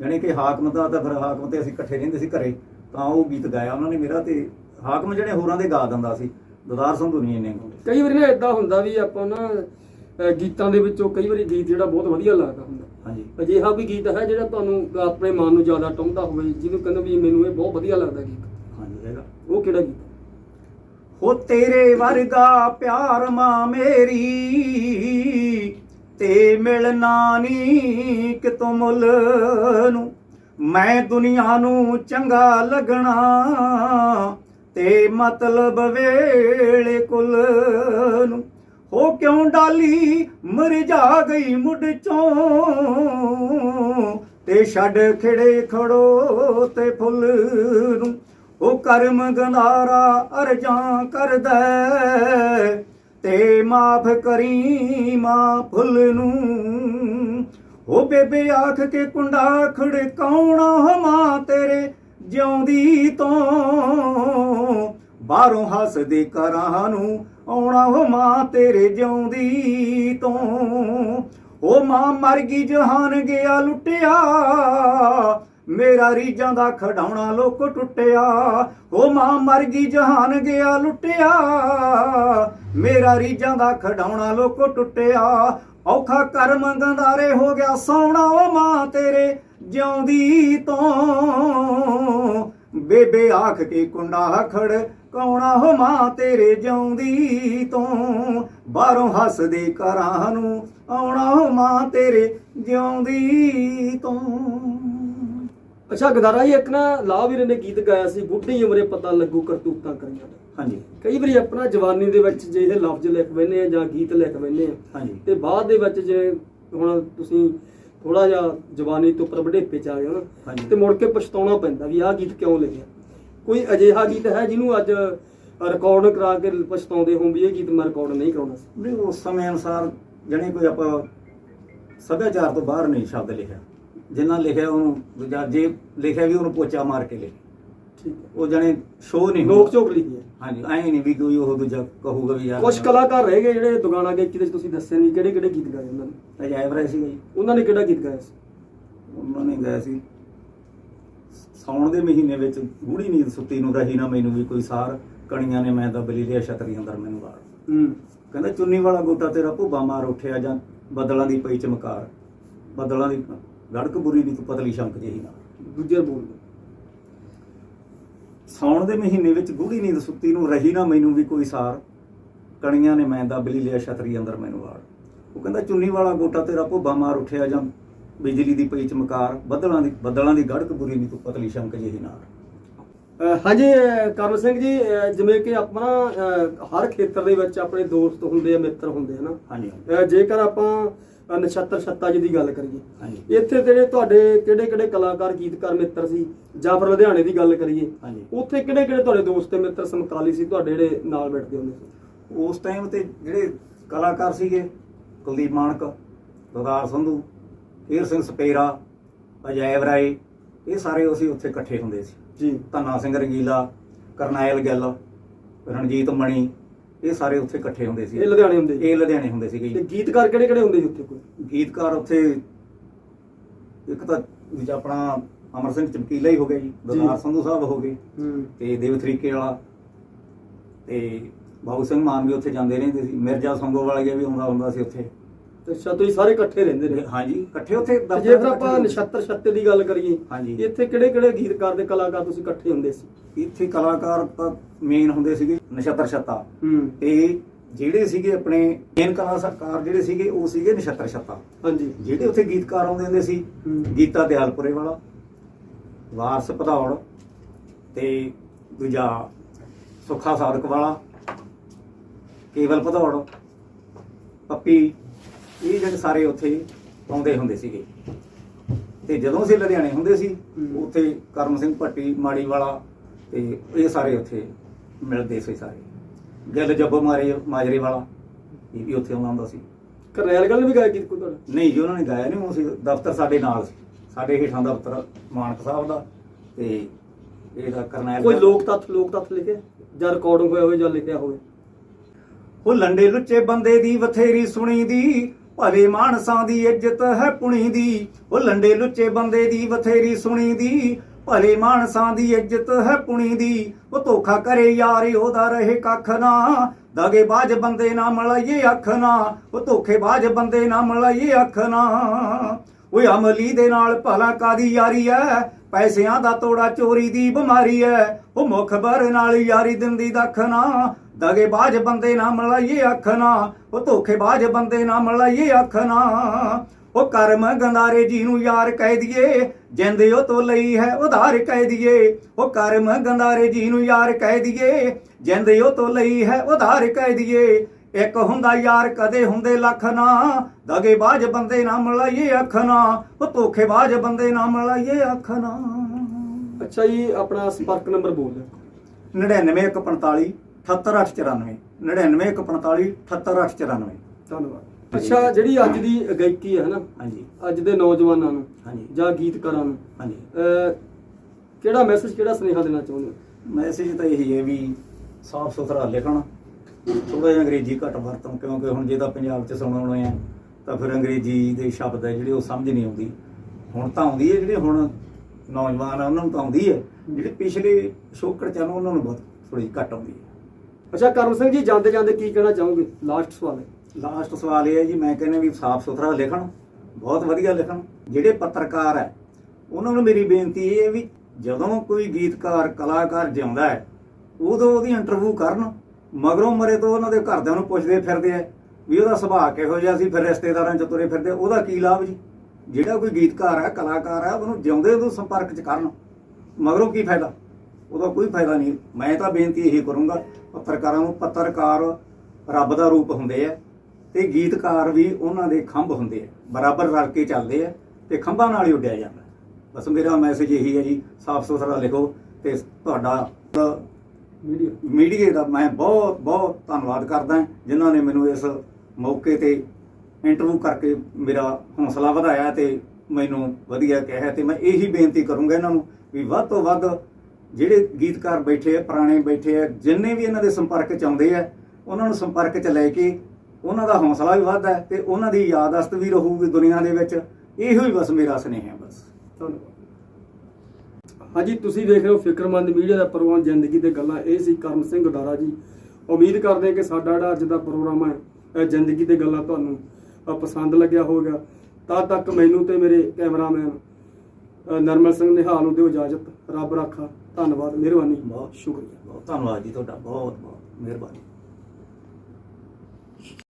ਜਾਣੀ ਕਿ ਹਾਕਮ ਦਾ ਤਾਂ ਫਿਰ ਹਾਕਮ ਤੇ ਅਸੀਂ ਇਕੱਠੇ ਰਹਿੰਦੇ ਸੀ ਘਰੇ ਤਾਂ ਉਹ ਗੀਤ ਗਾਇਆ ਉਹਨਾਂ ਨੇ ਮੇਰਾ ਤੇ ਹਾਕਮ ਜਿਹੜੇ ਹੋਰਾਂ ਦੇ ਗਾ ਦਿੰਦਾ ਸੀ ਦਦਾਰ ਸੰਧੂ ਨਹੀਂ ਇੰਨੇ ਗਾਉਂਦੇ। ਕਈ ਵਾਰੀ ਨਾ ਇਦਾਂ ਹੁੰਦਾ ਵੀ ਆਪਾਂ ਨਾ ਗੀਤਾਂ ਦੇ ਵਿੱਚੋਂ ਕਈ ਵਾਰੀ ਗੀਤ ਜਿਹੜਾ ਬਹੁਤ ਵਧੀਆ ਲੱਗਦਾ ਹੁੰਦਾ। ਹਾਂਜੀ। ਅਜਿਹਾ ਕੋਈ ਗੀਤ ਹੈ ਜਿਹੜਾ ਤੁਹਾਨੂੰ ਆਪਣੇ ਮਨ ਨੂੰ ਜ਼ਿਆਦਾ ਟੁੰਬਦਾ ਹੋਵੇ ਜਿਹਨੂੰ ਕਹਿੰਦੇ ਵੀ ਮੈਨੂੰ ਇਹ ਬਹੁਤ ਵਧੀਆ ਲੱਗਦਾ ਗੀਤ? ਹਾਂਜੀ ਹੈਗਾ। ਉਹ ਕਿਹੜਾ ਗੀਤ ਉਹ ਤੇਰੇ ਵਰਗਾ ਪਿਆਰ ਮਾਂ ਮੇਰੀ। ਤੇ ਮਿਲਣਾ ਨੀ ਕਿਤੋਂ ਮੁੱਲ ਨੂੰ? ਮੈਂ ਦੁਨੀਆ ਨੂੰ ਚੰਗਾ ਲੱਗਣਾ। ਤੇ ਮਤਲਬ ਵੇਲੇ ਕੁੱਲ ਨੂੰ। ਹੋ ਕਿਉਂ ਡਾਲੀ? ਮਰ ਜਾ ਗਈ ਮੁੱਢ ਚੋਂ। ਤੇ ਛੱਡ ਖਿੜੇ ਖੜੋ ਤੇ ਫੁੱਲ ਨੂੰ। ਉਹ ਕਰਮ ਗੰਧਾਰਾ ਅਰਜਾਂ ਕਰਦਾ ਤੇ ਮਾਫ ਕਰੀ ਮਾਂ ਫੁੱਲ ਨੂੰ। ਉਹ ਬੇਬੇ ਆਖ ਕੇ ਕੁੰਡਾ ਖੜਕਾਉਣਾ ਮਾਂ ਤੇਰੇ ਜਿਉਂਦੀ ਤੋਂ? ਬਾਹਰੋਂ ਹੱਸਦੇ ਕਰਾਂ ਨੂੰ ਆਉਣਾ ਉਹ ਮਾਂ ਤੇਰੇ ਜਿਉਂਦੀ ਤੋਂ। ਉਹ ਮਾਂ ਮਰ ਗਈ ਜਹਾਨ ਗਿਆ ਲੁੱਟਿਆ ਮੇਰਾ ਰੀਜਾਂ ਦਾ ਖਡਾਉਣਾ ਲੋਕ ਟੁੱਟਿਆ ਉਹ ਮਾਂ ਮਰ ਗਈ, ਜਹਾਨ ਗਿਆ ਲੁੱਟਿਆ। ਮੇਰਾ ਰੀਜਾਂ ਦਾ ਖਡਾਉਣਾ ਲੋਕ ਟੁੱਟਿਆ, ਔਖਾ ਕਰਮ ਗੰਦਾਰੇ ਹੋ ਗਿਆ ਸੌਣਾ, ਉਹ ਮਾਂ ਤੇਰੇ ਜਿਉਂਦੀ ਤੋਂ। ਬੇਬੇ ਆਖ ਕੇ ਕੁੰਡਾ ਖੜ ਕੌਣਾ, ਹੋ ਮਾਂ ਤੇਰੇ ਜਿਉਂਦੀ ਤੋਂ। ਬਾਹਰੋਂ ਹੱਸਦੇ ਘਰਾਂ ਨੂੰ, ਆਉਣਾ, ਹੋ ਮਾਂ ਤੇਰੇ ਜਿਉਂਦੀ ਤੋਂ। ਅੱਛਾ ਗਦਾਰਾ ਜੀ ਇੱਕ ਨਾ ਲਾਹ ਵੀਰ ਨੇ ਗੀਤ ਗਾਇਆ ਸੀ ਬੁੱਢੀ ਉਮਰੇ ਪਤਾ ਲੱਗੂ ਕਰਤੂਤਾਂ ਕਰੀਆਂ ਦਾ ਹਾਂਜੀ। ਕਈ ਵਾਰੀ ਆਪਣਾ ਜਵਾਨੀ ਦੇ ਵਿੱਚ ਜੇ ਇਹ ਲਫ਼ਜ਼ ਲਿਖ ਬੈਨੇ ਆ ਜਾਂ ਗੀਤ ਲਿਖ ਬੈਨੇ ਆ ਹਾਂਜੀ। ਤੇ ਬਾਅਦ ਦੇ ਵਿੱਚ ਜੇ ਹੁਣ ਤੁਸੀਂ ਥੋੜਾ ਜਿਹਾ ਜਵਾਨੀ ਤੋਂ ਉੱਪਰ ਵਡੇਪੇ ਚ ਆ ਗਏ ਹੋ ਨਾ। ਤੇ ਮੁੜ ਕੇ ਪਛਤਾਉਣਾ ਪੈਂਦਾ ਵੀ ਆਹ ਗੀਤ ਕਿਉਂ ਲਿਖਿਆ? ਕੋਈ ਅਜਿਹਾ ਗੀਤ ਹੈ ਜਿਹਨੂੰ ਅੱਜ ਰਿਕਾਰਡ ਕਰਾ ਕੇ ਪਛਤਾਉਂਦੇ ਹੋ ਵੀ ਇਹ ਗੀਤ ਮੈਂ ਰਿਕਾਰਡ ਨਹੀਂ ਕਰਾਉਣਾ ਸੀ। ਵੀ ਉਸ ਸਮੇਂ ਅਨੁਸਾਰ ਜਣੇ ਕੋਈ ਆਪਾਂ ਸੱਭਿਆਚਾਰ ਤੋਂ ਬਾਹਰ ਨਹੀਂ ਸ਼ਬਦ ਲਿਖਿਆ। ਜਿੰਨਾ ਲਿਖਿਆ ਉਹਨੂੰ ਦੂਜਾ ਜੇ ਲਿਖਿਆ ਵੀ ਉਹਨੂੰ ਪੋਚਾ ਮਾਰ ਕੇ ਲਿਖ। ਠੀਕ ਹੈ। ਉਹ ਜਣੇ ਸ਼ੋਅ ਨਹੀਂ ਲੋਕ ਝੋਕ ਲਿਖੀ ਹੈ ਹਾਂਜੀ ਐਂ ਨਹੀਂ ਵੀ ਕੋਈ ਉਹ ਦੂਜਾ ਕਹੂਗਾ ਵੀ ਯਾਰ ਕੁਝ ਕਲਾਕਾਰ ਰਹਿ ਗਏ ਜਿਹੜੇ ਦੁਗਾਨਾ ਗਾਇਕੀ ਦੇ ਵਿੱਚ ਤੁਸੀਂ ਦੱਸਿਆ ਨਹੀਂ ਕਿਹੜੇ ਕਿਹੜੇ ਗੀਤ ਗਾਏ ਉਹਨਾਂ ਨੇ? ਅਜਾਇਬ ਰਹੇ ਜੀ। ਉਹਨਾਂ ਨੇ ਕਿਹੜਾ ਗੀਤ ਗਾਇਆ ਸੀ? ਉਹਨਾਂ ਨੇ ਗਾਇਆ ਸੀ ਸੌਣ ਦੇ ਮਹੀਨੇ ਵਿੱਚ ਗੂੜੀ ਨੀਂਦ ਸੁੱਤੀ ਨੂੰ ਰਹੀ ਨਾ ਮੈਨੂੰ ਵੀ ਕੋਈ ਸਾਰ ਕਣੀਆਂ ਨੇ ਮੈਂ ਦਬਲੀ ਲਿਆ ਛਤਰੀ ਅੰਦਰ ਮੈਨੂੰ ਵਾਰ। ਹੂੰ। ਕਹਿੰਦਾ ਚੁੰਨੀ ਵਾਲਾ ਗੋਟਾ ਤੇਰਾ ਭੁੱਬਾ ਮਾਰ ਉੱਠਿਆ ਜਾਂ ਬੱਦਲਾਂ ਦੀ ਪਈ ਚਮਕਾਰ ਬੱਦਲਾਂ ਦੀ ਗੜਕ ਬੁਰੀ ਦੀ ਪਤਲੀ ਸ਼ੰਕ ਜਿਹੀ ਨਾ। ਦੂਜੇ ਬੋਲ ਸੌਣ ਦੇ ਮਹੀਨੇ ਵਿੱਚ ਗੂੜੀ ਨੀਂਦ ਸੁੱਤੀ ਨੂੰ ਰਹੀ ਨਾ ਮੈਨੂੰ ਵੀ ਕੋਈ ਸਾਰ। ਕਣੀਆਂ ਨੇ ਮੈਂ ਦਬਲੀ ਲਿਆ ਛਤਰੀ ਅੰਦਰ ਮੈਨੂੰ ਵਾੜ ਉਹ ਕਹਿੰਦਾ ਚੁੰਨੀ ਵਾਲਾ ਗੋਟਾ ਤੇਰਾ ਭੁੱਬਾ ਮਾਰ ਉੱਠਿਆ ਜਾਂ ਬਿਜਲੀ ਦੀ ਪਈ ਚਮਕਾਰ। ਬੱਦਲਾਂ ਦੀ ਬੱਦਲਾਂ ਦੀ ਗੜਕ ਬੁਰੀ ਨਹੀਂ ਤੂੰ ਪਤਲੀ ਸ਼ੰਕ ਜਿਹੀ ਅਹ ਹਾਂਜੀ ਕਰਮ ਸਿੰਘ ਜੀ ਜਿਵੇਂ ਕਿ ਆਪਣਾ ਹਰ ਖੇਤਰ ਦੇ ਵਿੱਚ ਆਪਣੇ ਦੋਸਤ ਹੁੰਦੇ ਆ ਮਿੱਤਰ ਹੁੰਦੇ ਆ ਨਾ। ਹਾਂਜੀ ਜੇਕਰ ਆਪਾਂ ਨਛੱਤਰ ਛੱਤਾ ਜੀ ਦੀ ਗੱਲ ਕਰੀਏ। ਇੱਥੇ ਜਿਹੜੇ ਤੁਹਾਡੇ ਕਿਹੜੇ ਕਿਹੜੇ ਕਲਾਕਾਰ ਗੀਤਕਾਰ ਮਿੱਤਰ ਸੀ? ਜਾਂ ਫਿਰ ਲੁਧਿਆਣੇ ਦੀ ਗੱਲ ਕਰੀਏ। ਉੱਥੇ ਕਿਹੜੇ ਕਿਹੜੇ ਤੁਹਾਡੇ ਦੋਸਤ ਤੇ ਮਿੱਤਰ ਸਮਕਾਲੀ ਸੀ? ਤੁਹਾਡੇ ਜਿਹੜੇ ਨਾਲ ਬੈਠਦੇ ਹੁੰਦੇ ਸੀ? ਉਸ ਟਾਈਮ ਤੇ ਜਿਹੜੇ ਕਲਾਕਾਰ ਸੀਗੇ ਕੁਲਦੀਪ ਮਾਨਕ ਗੁਰਦਾਰ ਸੰਧੂ ਹੀਰ ਸਿੰਘ ਸਪੇਰਾ ਅਜੈਬ ਰਾਏ ਇਹ ਸਾਰੇ ਅਸੀਂ ਉੱਥੇ ਇਕੱਠੇ ਹੁੰਦੇ ਸੀ। ਜੀ। ਧੰਨਾ ਸਿੰਘ ਰੰਗੀਲਾ ਕਰਨੈਲ ਗਿੱਲ ਰਣਜੀਤ ਮਣੀ ਇਹ ਸਾਰੇ ਉੱਥੇ ਇਕੱਠੇ ਹੁੰਦੇ ਸੀ। ਇਹ ਲੁਧਿਆਣੇ ਹੁੰਦੇ ਜੀ। ਇਹ ਲੁਧਿਆਣੇ ਹੁੰਦੇ ਸੀਗੇ ਤੇ ਜੀ। ਗੀਤਕਾਰ ਕਿਹੜੇ ਕਿਹੜੇ ਹੁੰਦੇ ਸੀ ਉੱਥੇ ਕੋਈ? ਗੀਤਕਾਰ ਉੱਥੇ ਇੱਕ ਤਾਂ ਵਿੱਚ ਆਪਣਾ ਅਮਰ ਸਿੰਘ ਚਮਕੀਲਾ ਹੀ ਹੋ ਗਿਆ ਜੀ ਗੁਰਦਾਰ ਸੰਧੂ ਸਾਹਿਬ ਹੋ ਗਏ। ਹੂੰ। ਤੇ ਦੇਵ ਤਰੀਕੇ ਵਾਲਾ ਤੇ ਬਾਬੂ ਸਿੰਘ ਮਾਨ ਵੀ ਉੱਥੇ ਜਾਂਦੇ ਰਹਿੰਦੇ ਸੀ। ਮਿਰਜ਼ਾ ਸੰਗੋ ਵਾਲਾ ਵੀ ਆਉਂਦਾ ਹੁੰਦਾ ਸੀ ਉੱਥੇ। ਅੱਛਾ ਤੁਸੀਂ ਸਾਰੇ ਇਕੱਠੇ ਰਹਿੰਦੇ ਨੇ ਹਾਂਜੀ ਇਕੱਠੇ ਉੱਥੇ ਤੇ ਦਫ਼ਤਰ ਜੇ ਫਿਰ ਇਕੱਠੇ ਆਪਾਂ ਹੁੰਦੇ। ਨਛੱਤਰ ਛੱਤੇ ਦੀ ਗੱਲ ਕਰੀਏ ਹਾਂਜੀ। ਇੱਥੇ ਕਿਹੜੇ ਕਿਹੜੇ ਗੀਤਕਾਰ ਦੇ ਕਲਾਕਾਰ ਤੁਸੀਂ ਇਕੱਠੇ ਹੁੰਦੇ ਸੀ? ਇੱਥੇ ਕਲਾਕਾਰ ਤਾਂ ਮੇਨ ਹੁੰਦੇ ਸੀਗੇ ਨਛੱਤਰ ਛੱਤਾ। ਹੂੰ। ਤੇ ਜਿਹੜੇ ਸੀਗੇ ਆਪਣੇ ਮੇਨ ਕਲਾਕਾਰ ਜਿਹੜੇ ਸੀਗੇ ਉਹ ਸੀਗੇ ਨਛੱਤਰ ਛੱਤਾ। ਹਾਂਜੀ। ਜਿਹੜੇ ਉੱਥੇ ਗੀਤਕਾਰ ਆਉਂਦੇ ਹੁੰਦੇ ਸੀ ਹੂੰ। ਗੀਤਾ ਦਿਆਲਪੁਰੇ ਵਾਲਾ ਵਾਰਸ ਭਦੌੜ ਤੇ ਦੂਜਾ ਸੁੱਖਾ ਸਾਧਕ ਵਾਲਾ ਕੇਵਲ ਭਦੌੜ ਪੱਪੀ ਇਹ ਜਿਹੜੇ ਸਾਰੇ ਉੱਥੇ ਆਉਂਦੇ ਹੁੰਦੇ ਸੀਗੇ। ਤੇ ਜਦੋਂ ਅਸੀਂ ਲੁਧਿਆਣੇ ਹੁੰਦੇ ਸੀ। ਉੱਥੇ ਕਰਮ ਸਿੰਘ ਭੱਟੀ ਮਾੜੀ ਵਾਲਾ ਤੇ ਇਹ ਸਾਰੇ ਉੱਥੇ ਮਿਲਦੇ ਸੀ ਸਾਰੇ। ਗਿੱਲ ਜੱਬੋ ਮਾਰੇ ਮਾਜਰੇ ਵਾਲਾ ਇਹ ਵੀ ਉੱਥੇ ਆਉਂਦਾ ਹੁੰਦਾ ਸੀ ਕਰਨੈਲ ਗੱਲ ਵੀ ਗਾਇਆ ਗੀਤ ਕੋਈ ਤੁਹਾਡਾ? ਨਹੀਂ ਜੀ ਉਹਨਾਂ ਨੇ ਗਾਇਆ ਨਹੀਂ ਉਹ ਸੀ ਦਫ਼ਤਰ ਸਾਡੇ ਨਾਲ ਸੀ। ਸਾਡੇ ਹੇਠਾਂ ਦਫ਼ਤਰ ਮਾਨਕ ਸਾਹਿਬ ਦਾ ਤੇ ਇਹਦਾ ਕਰਨੈਲ ਕੋਈ ਲੋਕ ਤੱਥ ਲੋਕ ਤੱਥ ਲਿਖਿਆ? ਜਾਂ ਰਿਕਾਰਡਿੰਗ ਹੋਇਆ ਹੋਵੇ ਜਾਂ ਲਿਖਿਆ ਹੋਵੇ? ਉਹ ਲੰਡੇ ਲੁੱਚੇ ਬੰਦੇ ਦੀ ਬਥੇਰੀ ਸੁਣੀ ਦੀ ਭਲੇ ਮਾਨਸਾਂ ਦੀ ਇੱਜ਼ਤ ਹੈ ਪੁਣੀ ਦੀ ਉਹ ਲੰਡੇ ਲੁੱਚੇ ਬੰਦੇ ਦੀ ਬਥੇਰੀ ਸੁਣੀ ਦੀ। ਭਲੇ ਮਾਨਸਾਂ ਦੀ ਇੱਜ਼ਤ ਹੈ ਪੁਣੀ ਦੀ, ਉਹ ਧੋਖਾ ਕਰੇ ਯਾਰ, ਉਹਦਾ ਰਹੇ ਕੱਖ ਨਾ। ਦਗੇਬਾਜ਼ ਬੰਦੇ ਨਾ ਮਲਾਈਏ ਅੱਖ ਨਾ, ਉਹ ਧੋਖੇਬਾਜ਼ ਬੰਦੇ ਨਾ ਮਲਾਈਏ ਅੱਖ ਨਾ। ਓਏ ਅਮਲੀ ਦੇ ਨਾਲ ਭਲਾ ਕਾਦੀ ਯਾਰੀ ਐ? ਪੈਸਿਆਂ ਦਾ ਤੋੜਾ ਚੋਰੀ ਦੀ ਬਿਮਾਰੀ ਐ। ਉਹ ਮੁਖਬਰ ਨਾਲ ਯਾਰੀ ਦਿੰਦੀ ਦੱਖ ਨਾ। ਦਗੇਬਾਜ਼ ਬੰਦੇ ਨਾ ਮਲਾਈਏ ਅੱਖ ਨਾ ਉਹ ਧੋਖੇਬਾਜ਼ ਬੰਦੇ ਨਾ ਮਲਾਈਏ ਅੱਖ ਨਾ। ਉਹ ਕਰਮ ਗੰਦਾਰੇ ਜੀ ਨੂੰ ਯਾਰ ਕਹਿ ਦਈਏ ਜਿੰਦ ਉਹ ਤੋਂ ਲਈ ਹੈ ਉਧਾਰ ਕਹਿ ਦਈਏ। ਉਹ ਕਰਮ ਗੰਦਾਰੇ ਜੀ ਨੂੰ ਯਾਰ ਕਹਿ ਦਈਏ ਜਿੰਦ ਉਹ ਤੋਂ ਲਈ ਹੈ ਉਧਾਰ ਕਹਿ ਦਈਏ। ਇੱਕ ਹੁੰਦਾ ਯਾਰ ਕਦੇ ਹੁੰਦੇ ਲੱਖ ਨਾ ਦਗੇਬਾਜ਼ ਬੰਦੇ ਨਾ ਮਲਾਈਏ ਅੱਖ ਨਾ। ਉਹ ਧੋਖੇਬਾਜ਼ ਬੰਦੇ ਨਾ ਮਲਾਈਏ ਅੱਖ ਨਾ। ਅੱਛਾ ਜੀ ਆਪਣਾ ਸੰਪਰਕ ਨੰਬਰ ਬੋਲ ਦਿਓ। 99145 78894 99145 78894 ਧੰਨਵਾਦ। ਅੱਛਾ ਜਿਹੜੀ ਅੱਜ ਦੀ ਗਾਇਕੀ ਹੈ ਨਾ ਹਾਂਜੀ। ਅੱਜ ਦੇ ਨੌਜਵਾਨਾਂ ਨੂੰ ਹਾਂਜੀ। ਜਾਂ ਗੀਤਕਾਰਾਂ ਨੂੰ। ਹਾਂਜੀ। ਕਿਹੜਾ ਮੈਸੇਜ ਕਿਹੜਾ ਸੁਨੇਹਾ ਦੇਣਾ ਚਾਹੁੰਦੇ ਹੋ? ਮੈਸੇਜ ਤਾਂ ਇਹੀ ਹੈ ਵੀ ਸਾਫ਼ ਸੁਥਰਾ ਲਿਖਣ। ਥੋੜਾ ਜਿਹਾ ਅੰਗਰੇਜ਼ੀ ਘੱਟ ਵਰਤੋਂ ਕਿਉਂਕਿ ਹੁਣ ਜੇ ਤਾਂ ਪੰਜਾਬ 'ਚ ਸੁਣਾਉਣੇ ਆ ਤਾਂ ਫਿਰ ਅੰਗਰੇਜ਼ੀ ਦੇ ਸ਼ਬਦ ਹੈ ਜਿਹੜੇ ਉਹ ਸਮਝ ਨਹੀਂ ਆਉਂਦੀ। ਹੁਣ ਤਾਂ ਆਉਂਦੀ ਹੈ ਜਿਹੜੇ ਹੁਣ ਨੌਜਵਾਨ ਆ ਉਹਨਾਂ ਨੂੰ ਤਾਂ ਆਉਂਦੀ ਹੈ। ਜਿਹੜੇ ਪਿਛਲੇ ਸ਼ੋਕੜ ਚ ਆ ਨਾ, ਉਹਨਾਂ ਨੂੰ ਬਹੁਤ ਥੋੜੀ ਘੱਟ ਆਉਂਦੀ ਹੈ। ਅੱਛਾ, ਕਰਮ ਸਿੰਘ ਜੀ, ਜਾਂਦੇ ਜਾਂਦੇ ਕੀ ਕਹਿਣਾ ਚਾਹੋਗੇ? ਲਾਸਟ ਸਵਾਲ ਹੈ। ਲਾਸਟ ਸਵਾਲ ਇਹ ਹੈ ਜੀ, ਮੈਂ ਕਹਿੰਦਾ ਵੀ ਸਾਫ਼ ਸੁਥਰਾ ਲਿਖਣ, ਬਹੁਤ ਵਧੀਆ ਲਿਖਣ। ਜਿਹੜੇ ਪੱਤਰਕਾਰ ਹੈ, ਉਹਨਾਂ ਨੂੰ ਮੇਰੀ ਬੇਨਤੀ ਇਹ ਹੈ ਵੀ ਜਦੋਂ ਕੋਈ ਗੀਤਕਾਰ, ਕਲਾਕਾਰ ਜਿਉਂਦਾ ਹੈ, ਉਦੋਂ ਉਹਦੀ ਇੰਟਰਵਿਊ ਕਰਨ, ਮਗਰੋਂ ਮਰੇ ਤੋਂ ਉਹਨਾਂ ਦੇ ਘਰਦਿਆਂ ਨੂੰ ਪੁੱਛਦੇ ਫਿਰਦੇ ਆ ਵੀ ਉਹਦਾ ਸੁਭਾਅ ਕਿਹੋ ਜਿਹਾ ਸੀ, ਫਿਰ ਰਿਸ਼ਤੇਦਾਰਾਂ ਚ ਤੁਰੇ ਫਿਰਦੇ, ਉਹਦਾ ਕੀ ਲਾਭ ਜੀ? ਜਿਹੜਾ ਕੋਈ ਗੀਤਕਾਰ ਹੈ, ਕਲਾਕਾਰ ਹੈ, ਉਹਨੂੰ ਜਿਉਂਦੇ ਉਦੋਂ ਸੰਪਰਕ ਚ ਕਰਨ, ਮਗਰੋਂ ਕੀ ਫਾਇਦਾ? ਉਹਦਾ ਕੋਈ ਫਾਇਦਾ ਨਹੀਂ। ਮੈਂ ਤਾਂ ਬੇਨਤੀ ਇਹੀ ਕਰੂੰਗਾ ਪੱਤਰਕਾਰਾਂ ਨੂੰ ਪੱਤਰਕਾਰ ਰੱਬ ਦਾ ਰੂਪ ਹੁੰਦੇ ਆ ਤੇ ਗੀਤਕਾਰ ਵੀ ਉਹਨਾਂ ਦੇ ਖੰਭ ਹੁੰਦੇ ਆ। ਬਰਾਬਰ ਰਲ ਕੇ ਚੱਲਦੇ ਆ ਤੇ ਖੰਭਾਂ ਨਾਲ ਹੀ ਉੱਡਿਆ ਜਾਂਦਾ। ਬਸ ਮੇਰਾ ਮੈਸੇਜ ਇਹੀ ਹੈ ਜੀ ਸਾਫ਼ ਸੁਥਰਾ ਲਿਖੋ ਤੇ ਤੁਹਾਡਾ ਵੀਡੀਓ ਮੀਡੀਆ ਦਾ ਮੈਂ ਬਹੁਤ ਬਹੁਤ ਧੰਨਵਾਦ ਕਰਦਾ ਜਿਨ੍ਹਾਂ ਨੇ ਮੈਨੂੰ ਇਸ ਮੌਕੇ ਤੇ ਇੰਟਰਵਿਊ ਕਰਕੇ ਮੇਰਾ ਹੌਸਲਾ ਵਧਾਇਆ ਤੇ ਮੈਨੂੰ ਵਧੀਆ ਕਿਹਾ ਤੇ ਮੈਂ ਇਹੀ ਬੇਨਤੀ ਕਰੂੰਗਾ ਇਹਨਾਂ ਨੂੰ ਵੀ ਵੱਧ ਤੋਂ ਵੱਧ ਜਿਹੜੇ ਗੀਤਕਾਰ ਬੈਠੇ ਆ ਪੁਰਾਣੇ ਬੈਠੇ ਆ ਜਿੰਨੇ ਵੀ ਇਹਨਾਂ ਦੇ ਸੰਪਰਕ ਚ ਆਉਂਦੇ ਆ ਉਹਨਾਂ ਨੂੰ ਸੰਪਰਕ ਚ ਲੈ ਕੇ ਉਹਨਾਂ ਦਾ ਹੌਸਲਾ ਵੀ ਵੱਧਦਾ ਹੈ ਤੇ ਉਹਨਾਂ ਦੀ ਯਾਦਸਤ ਵੀ ਰਹੂਗੀ ਦੁਨੀਆ ਦੇ ਵਿੱਚ। ਇਹੋ ਹੀ ਬਸ ਮੇਰਾ ਸੁਨੇਹਾ ਹੈ ਬਸ। ਧੰਨਵਾਦ। ਹਾਂਜੀ ਤੁਸੀਂ ਦੇਖ ਰਹੇ ਹੋ ਫਿਕਰਮੰਦ ਮੀਡੀਆ ਦਾ ਪ੍ਰੋਗਰਾਮ ਜ਼ਿੰਦਗੀ ਦੇ ਗੱਲਾਂ। ਇਹ ਸੀ ਕਰਮ ਸਿੰਘ ਗਦਾਰਾ ਜੀ। ਉਮੀਦ ਕਰਦੇ ਹਾਂ ਕਿ ਸਾਡਾ ਜਿਹੜਾ ਅੱਜ ਦਾ ਪ੍ਰੋਗਰਾਮ ਹੈ ਜ਼ਿੰਦਗੀ ਦੇ ਗੱਲਾਂ ਤੁਹਾਨੂੰ ਪਸੰਦ ਲੱਗਿਆ ਹੋਵੇਗਾ। ਤਦ ਤੱਕ ਮੈਨੂੰ ਤੇ ਮੇਰੇ ਕੈਮਰਾਮੈਨ ਅ, ਨਰਮਲ ਸਿੰਘ ਨਿਹਾਲ ਨੂੰ ਦਿਓ ਇਜਾਜ਼ਤ। ਰੱਬ ਰਾਖਾ। ਧੰਨਵਾਦ ਮਿਹਰਬਾਨੀ। ਬਹੁਤ ਸ਼ੁਕਰੀਆ ਬਹੁਤ ਧੰਨਵਾਦ ਜੀ ਤੁਹਾਡਾ ਬਹੁਤ ਬਹੁਤ ਮਿਹਰਬਾਨੀ।